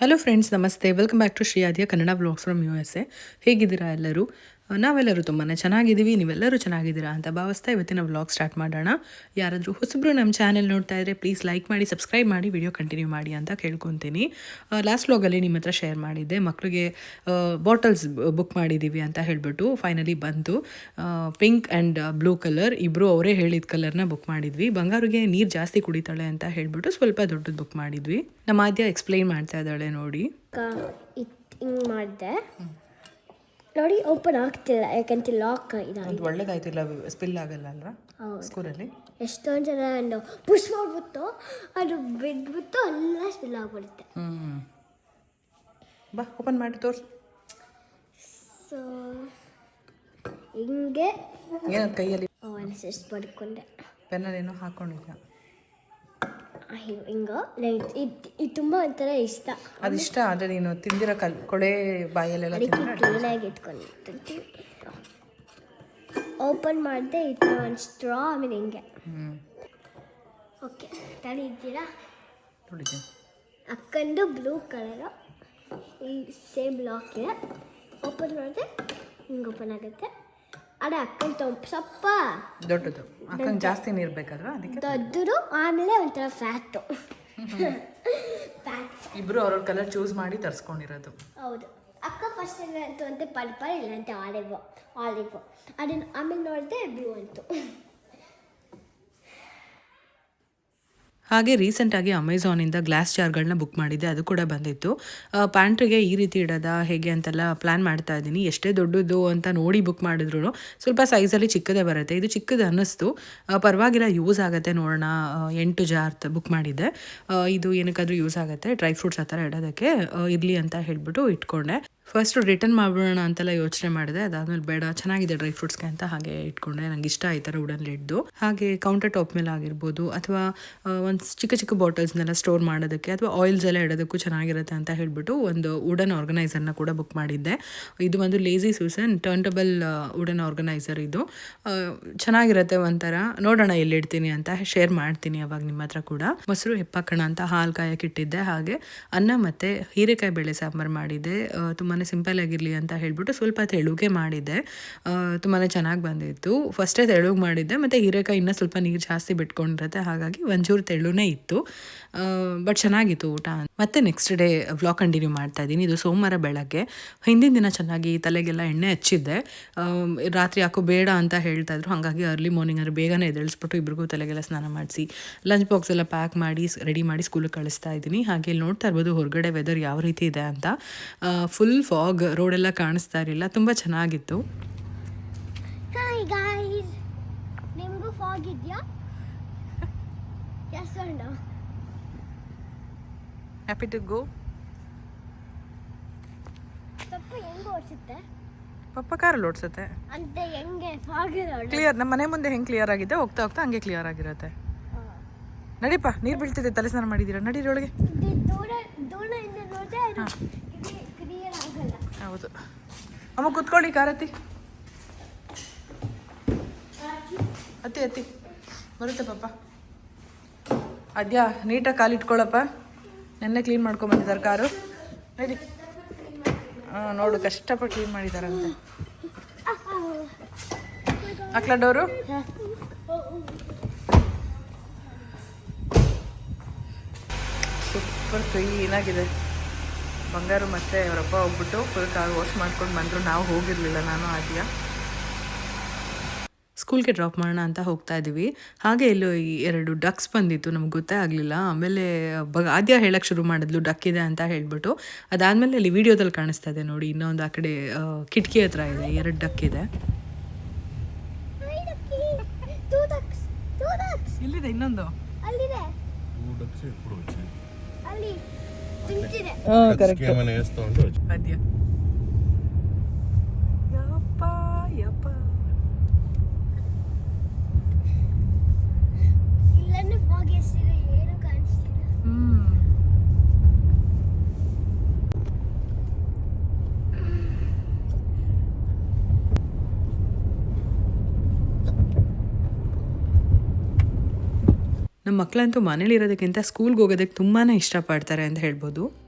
Hello friends ನಮಸ್ತೆ. Welcome back to Shri Aadya Kannada vlogs from U S A ಹೇಗಿದ್ದೀರಾ ಎಲ್ಲರೂ? ನಾವೆಲ್ಲರೂ ತುಂಬಾ ಚೆನ್ನಾಗಿದ್ದೀವಿ ನೀವೆಲ್ಲರೂ ಚೆನ್ನಾಗಿದ್ದೀರಾ ಅಂತ ಭಾವಿಸ್ತಾ ಇವತ್ತಿನ ವ್ಲಾಗ್ ಸ್ಟಾರ್ಟ್ ಮಾಡೋಣ. ಯಾರಾದರೂ ಹೊಸಬ್ರು ನಮ್ಮ ಚಾನೆಲ್ ನೋಡ್ತಾ ಇದ್ರೆ ಪ್ಲೀಸ್ ಲೈಕ್ ಮಾಡಿ ಸಬ್ಸ್ಕ್ರೈಬ್ ಮಾಡಿ ವಿಡಿಯೋ ಕಂಟಿನ್ಯೂ ಮಾಡಿ ಅಂತ ಕೇಳ್ಕೊತೀನಿ. ಲಾಸ್ಟ್ ವ್ಲಾಗಲ್ಲಿ ನಿಮ್ಮ ಹತ್ರ ಶೇರ್ ಮಾಡಿದ್ದೆ. ಮಕ್ಕಳಿಗೆ ಬಾಟಲ್ಸ್ ಬುಕ್ ಮಾಡಿದ್ದೀವಿ ಅಂತ ಹೇಳಿಬಿಟ್ಟು ಫೈನಲಿ ಬಂತು. ಪಿಂಕ್ ಆ್ಯಂಡ್ ಬ್ಲೂ ಕಲರ್ ಇಬ್ಬರು ಅವರೇ ಹೇಳಿದ ಕಲರ್ನ ಬುಕ್ ಮಾಡಿದ್ವಿ. ಬಂಗಾರಿಗೆ ನೀರು ಜಾಸ್ತಿ ಕುಡಿತಾಳೆ ಅಂತ ಹೇಳಿಬಿಟ್ಟು ಸ್ವಲ್ಪ ದೊಡ್ಡದು ಬುಕ್ ಮಾಡಿದ್ವಿ. ನಮ್ಮ ಆದ್ಯ ಎಕ್ಸ್ಪ್ಲೈನ್ ಮಾಡ್ತಾ ಇದ್ದಾಳೆ ನೋಡಿ. ಹಿಂಗೆ ಮಾಡಿದೆ. ನೋಡಿ ಓಪನ್ ಆಗ್ತಿಲ್ಲ ಯಾಕಂತ ಲಾಕ್ ಇದಾಗಿದೆ. ಅದು ಒಳ್ಳೆದಾಯ್ತಿಲ್ಲ ಸ್ಪಿಲ್ ಆಗಲ್ಲ ಅಲ್ವಾ? ಸ್ಕೂಲಲ್ಲಿ ಎಷ್ಟೊಂದು ಜನ ಅಂದು ಪುಷ್ ಮಾಡ್ಬಿಟ್ಟು ಅದು ಬಿದ್ದುಬಿಟ್ಟು ಎಲ್ಲ ಸ್ಪಿಲ್ ಆಗ್ಬಿಡುತ್ತೆ. ಹ್ಞೂ ಬಾ ಓಪನ್ ಮಾಡಿ ತೋರ್ಸು. ಸೊ ಹಿಂಗೆ ಏನದು ಕೈಯಲ್ಲಿ? ಅನಿಸಿಸ್ ಪಡ್ಕೊಂಡೆ. ಪೆನ್ನಲ್ಲಿ ಏನೋ ಹಾಕೊಂಡಿದ್ದ ಹಿಂಗೆ ಇದು ಇದು ತುಂಬ ಒಂಥರ ಇಷ್ಟ. ಅದಿಷ್ಟ ಆದರೆ ನೀನು ತಿಂದಿರೋ ಕಲ್ ಕೊಳೆ ಬಾಯಲ್ಲೆಲ್ಲ ಅದಕ್ಕೆ ಕ್ಲೀನಾಗಿ ಇಟ್ಕೊಂಡು ಓಪನ್ ಮಾಡಿದೆ ಇದು ಒಂದು ಸ್ಟ್ರಾ ಆಮೇಲೆ ಹಿಂಗೆ. ಓಕೆ ತಡಿ ಇದ್ದೀರಾ? ನೋಡಿದ್ದೆ ಅಕ್ಕಂದು ಬ್ಲೂ ಕಲರು ಈ ಸೇಮ್ ಲಾಕ್ ಇದೆ ಓಪನ್ ಮಾಡಿದೆ ಹಿಂಗೆ ಓಪನ್ ಆಗುತ್ತೆ. ಅದೇ ಅಕ್ಕನ ತೊಂಪು ಸ್ವಲ್ಪ ದೊಡ್ಡದು. ಅಕ್ಕಂಗೆ ಜಾಸ್ತಿ ನೀರು ಬೇಕಲ್ವಾ ಅದಕ್ಕೆ ದೊಡ್ಡದು ಆಮೇಲೆ ಒಂಥರ ಫ್ಯಾಟು. ಫ್ಯಾಟ್. ಇಬ್ಬರು ಅವ್ರವ್ರ ಕಲರ್ ಚೂಸ್ ಮಾಡಿ ತರಿಸ್ಕೊಂಡಿರೋದು. ಹೌದು. ಅಕ್ಕ ಫಸ್ಟ್ ಅಂತ ಅಂತೆ ಪರ್ಪಲ್ ಇಲ್ಲಂತೆ ಆಲಿವ್ ಆಲಿವ್ ಅದನ್ನು ಆಮೇಲೆ ನೋಡಿದೆ ಬ್ಲೂ ಅಂತು. ಹಾಗೆ ರೀಸೆಂಟಾಗಿ ಅಮೆಝಾನಿಂದ ಗ್ಲಾಸ್ ಜಾರ್ಗಳನ್ನ ಬುಕ್ ಮಾಡಿದ್ದೆ, ಅದು ಕೂಡ ಬಂದಿತ್ತು. ಪ್ಯಾಂಟ್ರಿಗೆ ಈ ರೀತಿ ಇಡೋದ, ಹೇಗೆ ಅಂತೆಲ್ಲ ಪ್ಲ್ಯಾನ್ ಮಾಡ್ತಾ ಇದ್ದೀನಿ. ಎಷ್ಟೇ ದೊಡ್ಡದು ಅಂತ ನೋಡಿ ಬುಕ್ ಮಾಡಿದ್ರು ಸ್ವಲ್ಪ ಸೈಜಲ್ಲಿ ಚಿಕ್ಕದೇ ಬರುತ್ತೆ. ಇದು ಚಿಕ್ಕದು ಅನ್ನಿಸ್ತು. ಪರವಾಗಿಲ್ಲ ಯೂಸ್ ಆಗುತ್ತೆ ನೋಡೋಣ. ಎಂಟು ಜಾರ್ ಬುಕ್ ಮಾಡಿದ್ದೆ. ಇದು ಏನಕ್ಕಾದ್ರೂ ಯೂಸ್ ಆಗುತ್ತೆ ಡ್ರೈ ಫ್ರೂಟ್ಸ್ ಆ ಥರ ಇಡೋದಕ್ಕೆ ಇರಲಿ ಅಂತ ಹೇಳಿಬಿಟ್ಟು ಇಟ್ಕೊಂಡೆ. ಫಸ್ಟ್ ರಿಟರ್ನ್ ಮಾಡ್ಬಿಡೋಣ ಅಂತೆಲ್ಲ ಯೋಚನೆ ಮಾಡಿದೆ. ಅದಾದ್ಮೇಲೆ ಬೇಡ, ಚೆನ್ನಾಗಿದೆ ಡ್ರೈ ಫ್ರೂಟ್ಸ್ಗೆ ಅಂತ ಹಾಗೆ ಇಟ್ಕೊಂಡೆ. ನಂಗೆ ಇಷ್ಟ ಈ ಥರ ವುಡನ್ ಲಿಡ್ದು ಹಾಗೆ ಕೌಂಟರ್ ಟಾಪ್ ಮೇಲೆ ಆಗಿರ್ಬೋದು, ಅಥವಾ ಒಂದು ಚಿಕ್ಕ ಚಿಕ್ಕ ಬಾಟಲ್ಸ್ನೆಲ್ಲ ಸ್ಟೋರ್ ಮಾಡೋದಕ್ಕೆ, ಅಥವಾ ಆಯಿಲ್ಸ್ ಎಲ್ಲ ಇಡೋದಕ್ಕೂ ಚೆನ್ನಾಗಿರುತ್ತೆ ಅಂತ ಹೇಳ್ಬಿಟ್ಟು ಒಂದು ವುಡನ್ ಆರ್ಗನೈಸರ್ನ ಕೂಡ ಬುಕ್ ಮಾಡಿದ್ದೆ. ಇದು ಒಂದು lazy Susan turntable wooden organiser ಇದು. ಚೆನ್ನಾಗಿರುತ್ತೆ ಒಂಥರ. ನೋಡೋಣ ಎಲ್ಲಿಡ್ತೀನಿ ಅಂತ ಶೇರ್ ಮಾಡ್ತೀನಿ ಅವಾಗ ನಿಮ್ಮ ಹತ್ರ ಕೂಡ. ಮೊಸರು ಹೆಪ್ಪಾಕಣ ಅಂತ ಹಾಲು ಕಾಯಕ್ಕೆ ಇಟ್ಟಿದ್ದೆ. ಹಾಗೆ ಅನ್ನ ಮತ್ತು ಹೀರೆಕಾಯಿ ಬೇಳೆ ಸಾಂಬಾರು ಮಾಡಿದ್ದೆ. ತುಂಬಾ ಸಿಂಪಲ್ ಆಗಿರಲಿ ಅಂತ ಹೇಳಿಬಿಟ್ಟು ಸ್ವಲ್ಪ ತೆಳುಗೆ ಮಾಡಿದ್ದೆ. ತುಂಬಾ ಚೆನ್ನಾಗಿ ಬಂದಿತ್ತು. ಫಸ್ಟೇ ತೆಳುಗೆ ಮಾಡಿದ್ದೆ, ಮತ್ತು ಹೀರೆಕಾಯಿ ಇನ್ನೂ ಸ್ವಲ್ಪ ನೀರು ಜಾಸ್ತಿ ಬಿಟ್ಕೊಂಡಿರುತ್ತೆ, ಹಾಗಾಗಿ ಒಂಚೂರು ತೆಳುನೇ ಇತ್ತು. ಬಟ್ ಚೆನ್ನಾಗಿತ್ತು ಊಟ. ಮತ್ತೆ ನೆಕ್ಸ್ಟ್ ಡೇ ವ್ಲಾಗ್ ಕಂಟಿನ್ಯೂ ಮಾಡ್ತಾ ಇದ್ದೀನಿ. ಇದು ಸೋಮವಾರ ಬೆಳಗ್ಗೆ. ಹಿಂದಿನ ದಿನ ಚೆನ್ನಾಗಿ ತಲೆಗೆಲ್ಲ ಎಣ್ಣೆ ಹಚ್ಚಿದ್ದೆ. ರಾತ್ರಿ ಯಾಕೋ ಬೇಡ ಅಂತ ಹೇಳ್ತಾ ಇದ್ರು. ಹಾಗಾಗಿ ಅರ್ಲಿ ಮಾರ್ನಿಂಗ್ ಅಂದರೆ ಬೇಗನೆ ಎದಳಿಸ್ಬಿಟ್ಟು ಇಬ್ರಿಗೂ ತಲೆಗೆಲ್ಲ ಸ್ನಾನ ಮಾಡಿಸಿ ಲಂಚ್ ಬಾಕ್ಸ್ ಎಲ್ಲ ಪ್ಯಾಕ್ ಮಾಡಿ ರೆಡಿ ಮಾಡಿ ಸ್ಕೂಲಿಗೆ ಕಳಿಸ್ತಾ ಇದ್ದೀನಿ. ಹಾಗೆ ನೋಡ್ತಾ ಇರ್ಬೋದು ಹೊರಗಡೆ ವೆದರ್ ಯಾವ ರೀತಿ ಇದೆ ಅಂತ. ಫುಲ್ ಫಾಗ್ ರೋಡೆಲ್ಲ ಕಾಣಿಸ್ತಾ ಇರಲಿಲ್ಲ. ತುಂಬ ಚೆನ್ನಾಗಿತ್ತು. ನಿಮಗೂ ಫಾಗ್ ಇದೆಯಾ? ಎಸ್ ಹ್ಯಾಪಿ ಟು ಗೋ ಸ್ವಲ್ಪ ಹೆಂಗೆ ಓಡಿಸುತ್ತೆ? ಪಪ್ಪ ಕಾರಲ್ಲಿ ಓಡಿಸುತ್ತೆ. ಅಂತ ಹೆಂಗೆ ಕ್ಲಿಯರ್ ನಮ್ಮ ಮನೆ ಮುಂದೆ ಹೆಂಗೆ ಕ್ಲಿಯರ್ ಆಗಿದೆ? ಹೋಗ್ತಾ ಹೋಗ್ತಾ ಹಂಗೆ ಕ್ಲಿಯರ್ ಆಗಿರುತ್ತೆ. ನಡಿಪ್ಪ ನೀರು ಬೀಳ್ತಿದೆ ತಲೆ ಸ್ನಾನ ಮಾಡಿದ್ದೀರಾ? ನಡೀರಿ ಒಳಗೆ. ದೂರ ದೂರದಿಂದ ಆಗಲ್ಲ ಹೌದು. ಅಮ್ಮ ಕುತ್ಕೊಳ್ಳಿ, ಕಾರತಿ. ಅತಿ ಅತಿ ಬರುತ್ತೆ ಪಾಪ. ಅದ್ಯಾ ನೀಟಾಗಿ ಕಾಲು ಇಟ್ಕೊಳ್ಳಪ್ಪ ನೆನ್ನೆ ಕ್ಲೀನ್ ಮಾಡ್ಕೊಂಬಂದಿದ್ದಾರೆ ಕಾರು. ಹೇಳಿ ಹಾಂ ನೋಡು, ಕಷ್ಟಪಟ್ಟು ಕ್ಲೀನ್ ಮಾಡಿದಾರಂತೆ. ಹಾಕ್ಲಾ ಡೋರು? ಸೂಪರ್ ಕ್ಲೀನಾಗಿದೆ. ಬಂಗಾರು ಮತ್ತು ಅವರಪ್ಪ ಹೋಗ್ಬಿಟ್ಟು ಫುಲ್ ಕಾರ್ ವಾಶ್ ಮಾಡ್ಕೊಂಡು ಬಂದರು. ನಾವು ಹೋಗಿರಲಿಲ್ಲ ನಾನು ಆದ್ಯ. ಸ್ಕೂಲ್ಗೆ ಡ್ರಾಪ್ ಮಾಡೋಣ ಅಂತ ಹೋಗ್ತಾ ಇದ್ದೀವಿ. ಹಾಗೆ ಇಲ್ಲೂ ಈ ಎರಡು ಡಕ್ಸ್ ಬಂದಿತ್ತು ನಮ್ಗೆ ಗೊತ್ತೇ ಆಗಲಿಲ್ಲ. ಆಮೇಲೆ ಬ ಆದ್ಯ ಹೇಳಕ್ಕೆ ಶುರು ಮಾಡಿದ್ಲು ಡಕ್ ಇದೆ ಅಂತ ಹೇಳ್ಬಿಟ್ಟು. ಅದಾದಮೇಲೆ ಅಲ್ಲಿ ವಿಡಿಯೋದಲ್ಲಿ ಕಾಣಿಸ್ತಾ ಇದೆ ನೋಡಿ ಇನ್ನೊಂದು ಆ ಕಡೆ ಕಿಟಕಿ ಹತ್ರ ಇದೆ ಎರಡು ಡಕ್ ಇದೆ. ಇಲ್ಲಿದೆ ಇನ್ನೊಂದು? ಕರೆಕ್ಟ್ ಅದ್ಯ ಯಪ್ಪ ಏನು ಕಾಣಿಸ್ತಿಲ್ಲ. ಹ್ಮ್. ನಮ್ಮ ಮಕ್ಕಳಂತೂ ಮನೇಲಿ ಇರೋದಕ್ಕಿಂತ ಸ್ಕೂಲ್ಗೆ ಹೋಗೋದಕ್ಕೆ ತುಂಬಾ ಇಷ್ಟಪಡ್ತಾರೆ ಅಂತ ಹೇಳ್ಬೋದು.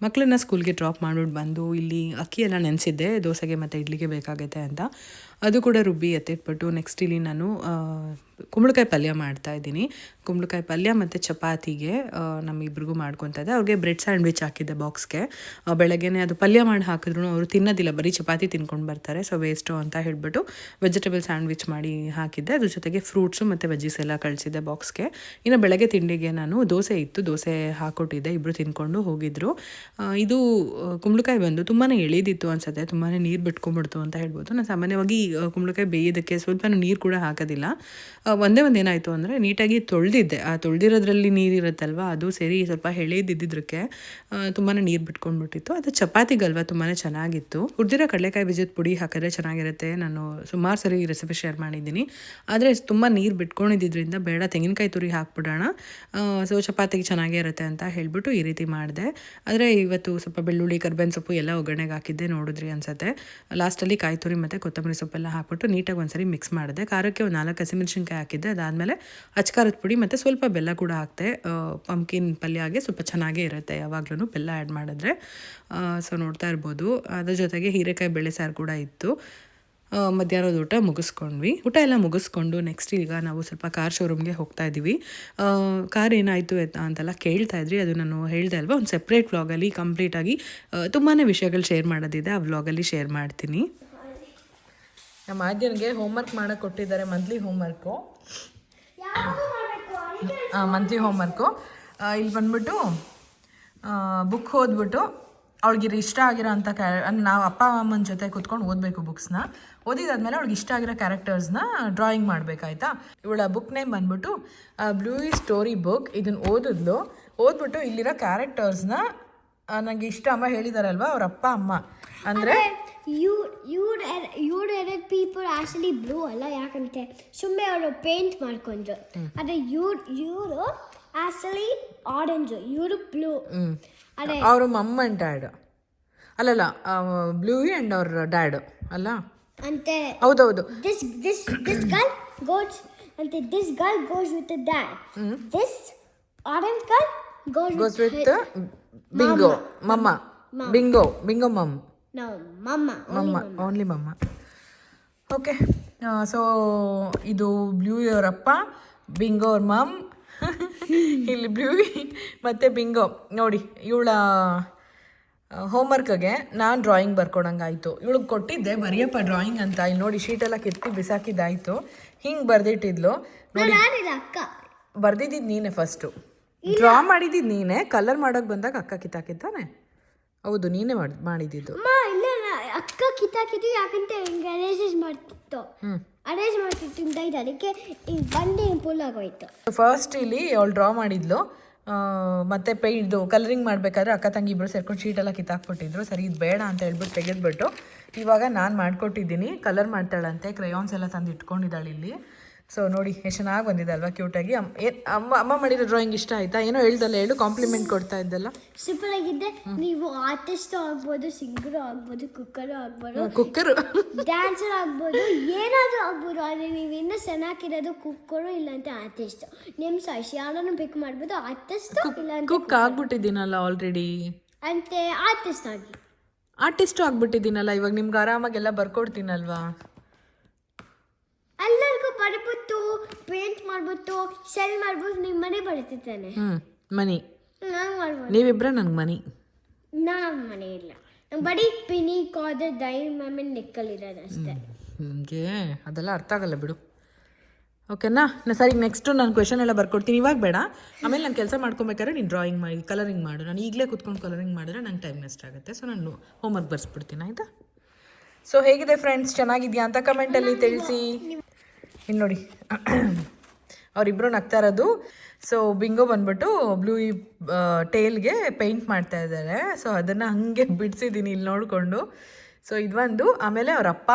ಮಕ್ಕಳನ್ನ ಸ್ಕೂಲ್ಗೆ ಡ್ರಾಪ್ ಮಾಡ್ಬಿಟ್ಟು ಬಂದು ಇಲ್ಲಿ ಅಕ್ಕಿ ಎಲ್ಲ ನೆನೆಸಿದ್ದೆ ದೋಸೆಗೆ ಮತ್ತು ಇಡ್ಲಿಗೆ ಬೇಕಾಗುತ್ತೆ ಅಂತ. ಅದು ಕೂಡ ರುಬ್ಬಿ ಎತ್ತಿಟ್ಬಿಟ್ಟು ನೆಕ್ಸ್ಟ್ ಇಲ್ಲಿ ನಾನು ಕುಂಬಳಕಾಯಿ ಪಲ್ಯ ಮಾಡ್ತಾ ಇದ್ದೀನಿ. ಕುಂಬಳಕಾಯಿ ಪಲ್ಯ ಮತ್ತು ಚಪಾತಿಗೆ ನಮ್ಮಿಬ್ರಿಗೂ ಮಾಡ್ಕೊತಾ ಇದ್ದೆ. ಅವ್ರಿಗೆ ಬ್ರೆಡ್ ಸ್ಯಾಂಡ್ವಿಚ್ ಹಾಕಿದ್ದೆ ಬಾಕ್ಸ್ಗೆ. ಬೆಳಗ್ಗೆನೇ ಅದು ಪಲ್ಯ ಮಾಡಿ ಹಾಕಿದ್ರು ಅವರು ತಿನ್ನೋದಿಲ್ಲ, ಬರೀ ಚಪಾತಿ ತಿನ್ಕೊಂಡು ಬರ್ತಾರೆ. ಸೊ ವೇಸ್ಟು ಅಂತ ಹೇಳ್ಬಿಟ್ಟು ವೆಜಿಟೇಬಲ್ ಸ್ಯಾಂಡ್ವಿಚ್ ಮಾಡಿ ಹಾಕಿದ್ದೆ. ಅದ್ರ ಜೊತೆಗೆ ಫ್ರೂಟ್ಸು ಮತ್ತು ವೆಜ್ಜೀಸ್ ಎಲ್ಲ ಕಳಿಸಿದ್ದೆ ಬಾಕ್ಸ್ಗೆ. ಇನ್ನು ಬೆಳಗ್ಗೆ ತಿಂಡಿಗೆ ನಾನು ದೋಸೆ ಇತ್ತು. ದೋಸೆ ಹಾಕ್ಕೊಟ್ಟಿದ್ದೆ ಇಬ್ಬರು ತಿನ್ಕೊಂಡು ಹೋಗಿದ್ರು. ಇದು ಕುಂಬಳಕಾಯಿ ಬಂದು ತುಂಬಾ ಎಳೆದಿತ್ತು ಅನಿಸುತ್ತೆ. ತುಂಬಾ ನೀರು ಬಿಟ್ಕೊಂಡ್ಬಿಡ್ತು ಅಂತ ಹೇಳ್ಬೋದು. ನಾನು ಸಾಮಾನ್ಯವಾಗಿ ಕುಂಬಳಕಾಯಿ ಬೇಯೋದಕ್ಕೆ ಸ್ವಲ್ಪ ನೀರು ಕೂಡ ಹಾಕೋದಿಲ್ಲ. ಒಂದೇ ಒಂದು ಏನಾಯಿತು ಅಂದರೆ ನೀಟಾಗಿ ತೊಳೆದಿದ್ದೆ. ಆ, ತೊಳೆದಿರೋದ್ರಲ್ಲಿ ನೀರಿರುತ್ತಲ್ವ, ಅದು ಸೇರಿ ಸ್ವಲ್ಪ ಎಳೆದಿದ್ದಕ್ಕೆ ತುಂಬಾ ನೀರು ಬಿಟ್ಕೊಂಡ್ಬಿಟ್ಟಿತ್ತು. ಅದು ಚಪಾತಿಗಲ್ವ ತುಂಬಾ ಚೆನ್ನಾಗಿತ್ತು. ಹುರಿದಿರೋ ಕಡಲೆಕಾಯಿ ಬೀಜದ ಪುಡಿ ಹಾಕಿದ್ರೆ ಚೆನ್ನಾಗಿರುತ್ತೆ. ನಾನು ಸುಮಾರು ಸರಿ ರೆಸಿಪಿ ಶೇರ್ ಮಾಡಿದ್ದೀನಿ. ಆದರೆ ತುಂಬ ನೀರು ಬಿಟ್ಕೊಂಡಿದ್ದರಿಂದ ಬೇಡ, ತೆಂಗಿನಕಾಯಿ ತುರಿ ಹಾಕ್ಬಿಡೋಣ. ಸೊ ಚಪಾತಿಗೆ ಚೆನ್ನಾಗೇ ಇರುತ್ತೆ ಅಂತ ಹೇಳಿಬಿಟ್ಟು ಈ ರೀತಿ ಮಾಡಿದೆ. ಆದರೆ ಇವತ್ತು ಸ್ವಲ್ಪ ಬೆಳ್ಳುಳ್ಳಿ, ಕರ್ಬೇವಿನ ಸೊಪ್ಪು ಎಲ್ಲ ಒಗ್ಗರಣೆಗೆ ಹಾಕಿದ್ದೆ ನೋಡಿದ್ರಿ ಅನ್ಸುತ್ತೆ. ಲಾಸ್ಟಲ್ಲಿ ಕಾಯಿ ತುರಿ ಮತ್ತು ಕೊತ್ತಂಬರಿ ಸೊಪ್ಪೆಲ್ಲ ಹಾಕ್ಬಿಟ್ಟು ನೀಟಾಗಿ ಒಂದ್ಸರಿ ಮಿಕ್ಸ್ ಮಾಡಿದೆ. ಖಾರಕ್ಕೆ ಒಂದು ನಾಲ್ಕು ಹಸಿಮೆಣಸಿನ್ಕಾಯಿ ಹಾಕಿದ್ದೆ. ಅದಾದಮೇಲೆ ಅಚ್ಕಾರದ ಪುಡಿ ಮತ್ತು ಸ್ವಲ್ಪ ಬೆಲ್ಲ ಕೂಡ ಹಾಕ್ತೆ ಪಂಪ್ಕಿನ್ ಪಲ್ಯಗೆ ಸ್ವಲ್ಪ ಚೆನ್ನಾಗೇ ಇರುತ್ತೆ. ಯಾವಾಗ್ಲೂ ಬೆಲ್ಲ ಆ್ಯಡ್ ಮಾಡಿದ್ರೆ. ಸೊ ನೋಡ್ತಾ ಇರ್ಬೋದು. ಅದ್ರ ಜೊತೆಗೆ ಹೀರೆಕಾಯಿ ಬೇಳೆ ಸಾರು ಕೂಡ ಇತ್ತು. ಮಧ್ಯಾಹ್ನದ ಊಟ ಮುಗಿಸ್ಕೊಂಡ್ವಿ. ಊಟ ಎಲ್ಲ ಮುಗಿಸ್ಕೊಂಡು ನೆಕ್ಸ್ಟ್ ಈಗ ನಾವು ಸ್ವಲ್ಪ ಕಾರ್ ಶೋರೂಮ್ಗೆ ಹೋಗ್ತಾ ಇದ್ದೀವಿ ಕಾರ್ ಏನಾಯಿತು ಅಂತೆಲ್ಲ ಕೇಳ್ತಾ ಇದ್ರಿ. ಅದು ನಾನು ಹೇಳ್ದೆ ಅಲ್ವಾ? ಒಂದು ಸೆಪ್ರೇಟ್ ವ್ಲಾಗಲ್ಲಿ ಕಂಪ್ಲೀಟಾಗಿ ತುಂಬಾ ವಿಷಯಗಳು ಶೇರ್ ಮಾಡೋದಿದೆ. ಆ ವ್ಲಾಗಲ್ಲಿ ಶೇರ್ ಮಾಡ್ತೀನಿ. ನಮ್ಮ ಆದ್ಯನಿಗೆ ಹೋಮ್ವರ್ಕ್ ಮಾಡೋಕೆ ಕೊಟ್ಟಿದ್ದಾರೆ ಮಂತ್ಲಿ ಹೋಮ್ವರ್ಕು ಮಂತ್ಲಿ ಹೋಮ್ವರ್ಕು ಇಲ್ಲಿ ಬಂದ್ಬಿಟ್ಟು ಬುಕ್ ಓದ್ಬಿಟ್ಟು ಅವಳಿಗೆ ಇಷ್ಟ ಆಗಿರೋ ಅಂಥ ಕ್ಯಾ ಅಂದ್ರೆ ನಾವು ಅಪ್ಪ ಅಮ್ಮನ ಜೊತೆ ಕುತ್ಕೊಂಡು ಓದಬೇಕು ಬುಕ್ಸ್ನ ಓದಿದಾದ್ಮೇಲೆ ಅವ್ಳಿಗೆ ಇಷ್ಟ ಆಗಿರೋ ಕ್ಯಾರೆಕ್ಟರ್ಸ್ನ ಡ್ರಾಯಿಂಗ್ ಮಾಡಬೇಕಾಯ್ತಾ? ಇವಳ ಬುಕ್ ನೇಮ್ ಬಂದ್ಬಿಟ್ಟು ಬ್ಲೂ ಸ್ಟೋರಿ ಬುಕ್ ಇದನ್ನು ಓದಿದ್ಲು. ಓದ್ಬಿಟ್ಟು ಇಲ್ಲಿರೋ ಕ್ಯಾರೆಕ್ಟರ್ಸ್ನ ನನಗೆ ಇಷ್ಟ ಅಮ್ಮ ಹೇಳಿದಾರಲ್ವಾ ಅವ್ರ ಅಪ್ಪ ಅಮ್ಮ. ಅಂದರೆ ಯು ಇವ್ರ ಇವ್ರ ಎರಡು ಪೀಪಲ್ ಆಕ್ಚುಲಿ ಬ್ಲೂ ಅಲ್ಲ ಯಾಕಂತೆ ಸುಮ್ಮನೆ ಅವರು ಪೇಂಟ್ ಮಾಡ್ಕೊಂಡ್ರು. ಅದೇ ಇವ್ರು ಇವರು ಆಕ್ಚುಲಿ ಆರೆಂಜು ಇವರು ಬ್ಲೂ ಅದೇ ಅವರು ಮಮ್ಮ ಆ್ಯಂಡ್ ಡ್ಯಾಡ್ ಅಲ್ಲಲ್ಲ ಬ್ಲೂ ಆ್ಯಂಡ್ ಅವ್ರ ಡ್ಯಾಡ್ ಅಲ್ಲ? ಅಂತೆ ಹೌದೌದು. This this girl goes goes goes with the dad. This orange girl goes, goes with, with Bingo mamma Bingo Bingo mum mamma only mamma okay so ಇದು blue ಇವರಪ್ಪ Bingo ಅವ್ರ mum ಇಲ್ಲಿ blue ಮತ್ತು bingo ನೋಡಿ ಇವಳ ಹೋಮ್ವರ್ಕ್ಗೆ ನಾನು drawing ಬರ್ಕೊಡಂಗಾಯಿತು. ಇವಳಿಗೆ ಕೊಟ್ಟಿದ್ದೆ ಬರೆಯಪ್ಪ ಡ್ರಾಯಿಂಗ್ ಅಂತ. ಇಲ್ಲಿ ನೋಡಿ ಶೀಟೆಲ್ಲ ಕೆತ್ತಿ ಬಿಸಾಕಿದ್ದಾಯಿತು. ಹಿಂಗೆ ಬರ್ದಿಟ್ಟಿದ್ಲು. ಬರ್ದಿದ್ದು ನೀನೆ ಫಸ್ಟು ಡ್ರಾ ಮಾಡಿದ್ದು ನೀನೆ ಕಲರ್ ಮಾಡೋಕೆ ಬಂದಾಗ ಅಕ್ಕ ಕಿತ್ತಾಕಿದ್ದಾನೆ ಹೌದು ನೀನೇ ಮಾಡಿ ಮಾಡಿದ್ದು ಇಲ್ಲ ಅಕ್ಕ ಕಿತ್ತಾಕಿದ್ದು ಯಾಕಂತ ಹಿಂಗೆ ಅರೇಂಜ್ ಮಾಡ್ತಿತ್ತು. ಅರೇಂಜ್ ಮಾಡ್ತಿತ್ತು ಅಂತ ಇದು ಅದಕ್ಕೆ ಬಂದು ಫುಲ್ ಆಗೋಯ್ತು. ಫಸ್ಟ್ ಇಲ್ಲಿ ಅವಳು ಡ್ರಾ ಮಾಡಿದ್ಲು. ಮತ್ತೆ ಪೇ ಇದು ಕಲರಿಂಗ್ ಮಾಡಬೇಕಾದ್ರೆ ಅಕ್ಕ ತಂಗಿ ಇಬ್ಬರು ಸೇರ್ಕೊಂಡು ಶೀಟೆಲ್ಲ ಕಿತ್ತಾಕ್ಬಿಟ್ಟಿದ್ರು. ಸರಿ ಇದು ಬೇಡ ಅಂತ ಹೇಳ್ಬಿಟ್ಟು ತೆಗೆದ್ಬಿಟ್ಟು ಇವಾಗ ನಾನು ಮಾಡಿಕೊಟ್ಟಿದ್ದೀನಿ. ಕಲರ್ ಮಾಡ್ತಾಳಂತೆ ಕ್ರಯಾನ್ಸ್ ಎಲ್ಲ ತಂದು ಇಟ್ಕೊಂಡಿದ್ದಾಳೆ ಇಲ್ಲಿ. ಸೊ ನೋಡಿ ಎಷ್ಟು ಚೆನ್ನಾಗಿ ಬಂದಿದೆ ಅಲ್ವಾ ಕ್ಯೂಟಾಗಿ ಅಮ್ಮ ಏನ್ ಅಮ್ಮ ಅಮ್ಮ ಮಾಡಿರೋ ಡ್ರಾಯಿಂಗ್ ಇಷ್ಟ ಆಯ್ತಾ? ಏನೋ ಹೇಳ್ದಲ್ಲ ಹೇಳು ಕಾಂಪ್ಲಿಮೆಂಟ್ ಕೊಡ್ತಾ ಇದ್ದಲ್ಲ. ಸಿಂಪಲ್ ಆಗಿದ್ದೆ ನೀವು ಆರ್ಟಿಸ್ಟ್ ಆಗ್ಬೋದು ಸಿಂಗರ್ ಆಗ್ಬೋದು ಕುಕ್ಕರ್ ಆಗ್ಬೋದು ಕುಕ್ಕರ್ ಡ್ಯಾನ್ಸರ್ ಆಗ್ಬೋದು ಏನಾದರೂ ಆಗ್ಬೋದು. ಆದರೆ ನೀವು ಇನ್ನೂ ಚೆನ್ನಾಗಿರೋದು ಕುಕ್ಕರು ಇಲ್ಲಾಂತ ಆರ್ಟಿಸ್ಟ್ ನಿಮ್ಮ ಸಾಯ್ಸ್ ಯಾರನ್ನು ಪಿಕ್ ಮಾಡ್ಬೋದು ಆರ್ಟಿಸ್ಟ್ ಇಲ್ಲ ಕುಕ್ ಆಗ್ಬಿಟ್ಟಿದ್ದೀನಲ್ಲ ಆಲ್ರೆಡಿ ಅಂತೆ ಆರ್ಟಿಸ್ಟ್ ಆಗಿ. ಆರ್ಟಿಸ್ಟು ಆಗ್ಬಿಟ್ಟಿದ್ದೀನಲ್ಲ ಇವಾಗ ನಿಮ್ಗೆ ಆರಾಮಾಗೆಲ್ಲ ಬರ್ಕೊಡ್ತೀನಲ್ವಾ? ಎಲ್ಲರಿಗೂ ಬರ್ಬಿಟ್ಟು ಪೇಂಟ್ ಮಾಡ್ಬಿಟ್ಟು ಸೆಲ್ ಮಾಡ್ಬಿಟ್ಟು ನಿಮ್ಮ ಮನೆ ಬೆಳಿತಿದ್ದಾನೆ ಹ್ಞೂ ಮನಿ. ನಾನು ಮಾಡ್ಬೋದು. ನೀವಿಬ್ರ ನನಗೆ ಮನಿ. ನಾ ಮನೆ ಇಲ್ಲ. ನಮ್ಮ ಬಡಿ ಪಿನಿ ಕಾದರ್ ಡೈ ಆಮೇಲೆ ನಿಕ್ಕಲ್ ಇರೋದು ಅಷ್ಟೇ. ನಿಮಗೆ ಅದೆಲ್ಲ ಅರ್ಥ ಆಗಲ್ಲ ಬಿಡು. ಓಕೆನಾ? ನಾ ಸರಿ ನೆಕ್ಸ್ಟು ನಾನು ಕ್ವೆಶನ್ ಎಲ್ಲ ಬರ್ಕೊಡ್ತೀನಿ. ಇವಾಗ ಬೇಡ. ಆಮೇಲೆ ನಾನು ಕೆಲಸ ಮಾಡ್ಕೊಬೇಕಾದ್ರೆ ನೀನು ಡ್ರಾಯಿಂಗ್ ಮಾಡಿ ಕಲರಿಂಗ್ ಮಾಡು. ನಾನು ಈಗಲೇ ಕುತ್ಕೊಂಡು ಕಲರಿಂಗ್ ಮಾಡಿದ್ರೆ ನಂಗೆ ಟೈಮ್ ವೇಸ್ಟ್ ಆಗುತ್ತೆ. ಸೊ ನಾನು ಹೋಮ್ವರ್ಕ್ ಬರ್ಸ್ಬಿಡ್ತೀನಿ ಆಯಿತಾ? ಸೊ ಹೇಗಿದೆ ಫ್ರೆಂಡ್ಸ್ ಚೆನ್ನಾಗಿದೆಯಾ ಅಂತ ಕಮೆಂಟಲ್ಲಿ ತಿಳಿಸಿ. ಇನ್ನು ನೋಡಿ ಅವರಿಬ್ಬರು ನಗ್ತಾ ಇರೋದು. ಸೊ ಬಿಂಗೋ ಬಂದ್ಬಿಟ್ಟು ಬ್ಲೂ ಟೇಲ್ಗೆ ಪೇಂಟ್ ಮಾಡ್ತಾ ಇದ್ದಾರೆ. ಸೊ ಅದನ್ನು ಹಾಗೆ ಬಿಡಿಸಿದ್ದೀನಿ ಇಲ್ಲಿ ನೋಡಿಕೊಂಡು. ಸೊ ಇದೊಂದು ಆಮೇಲೆ ಅವ್ರ ಅಪ್ಪ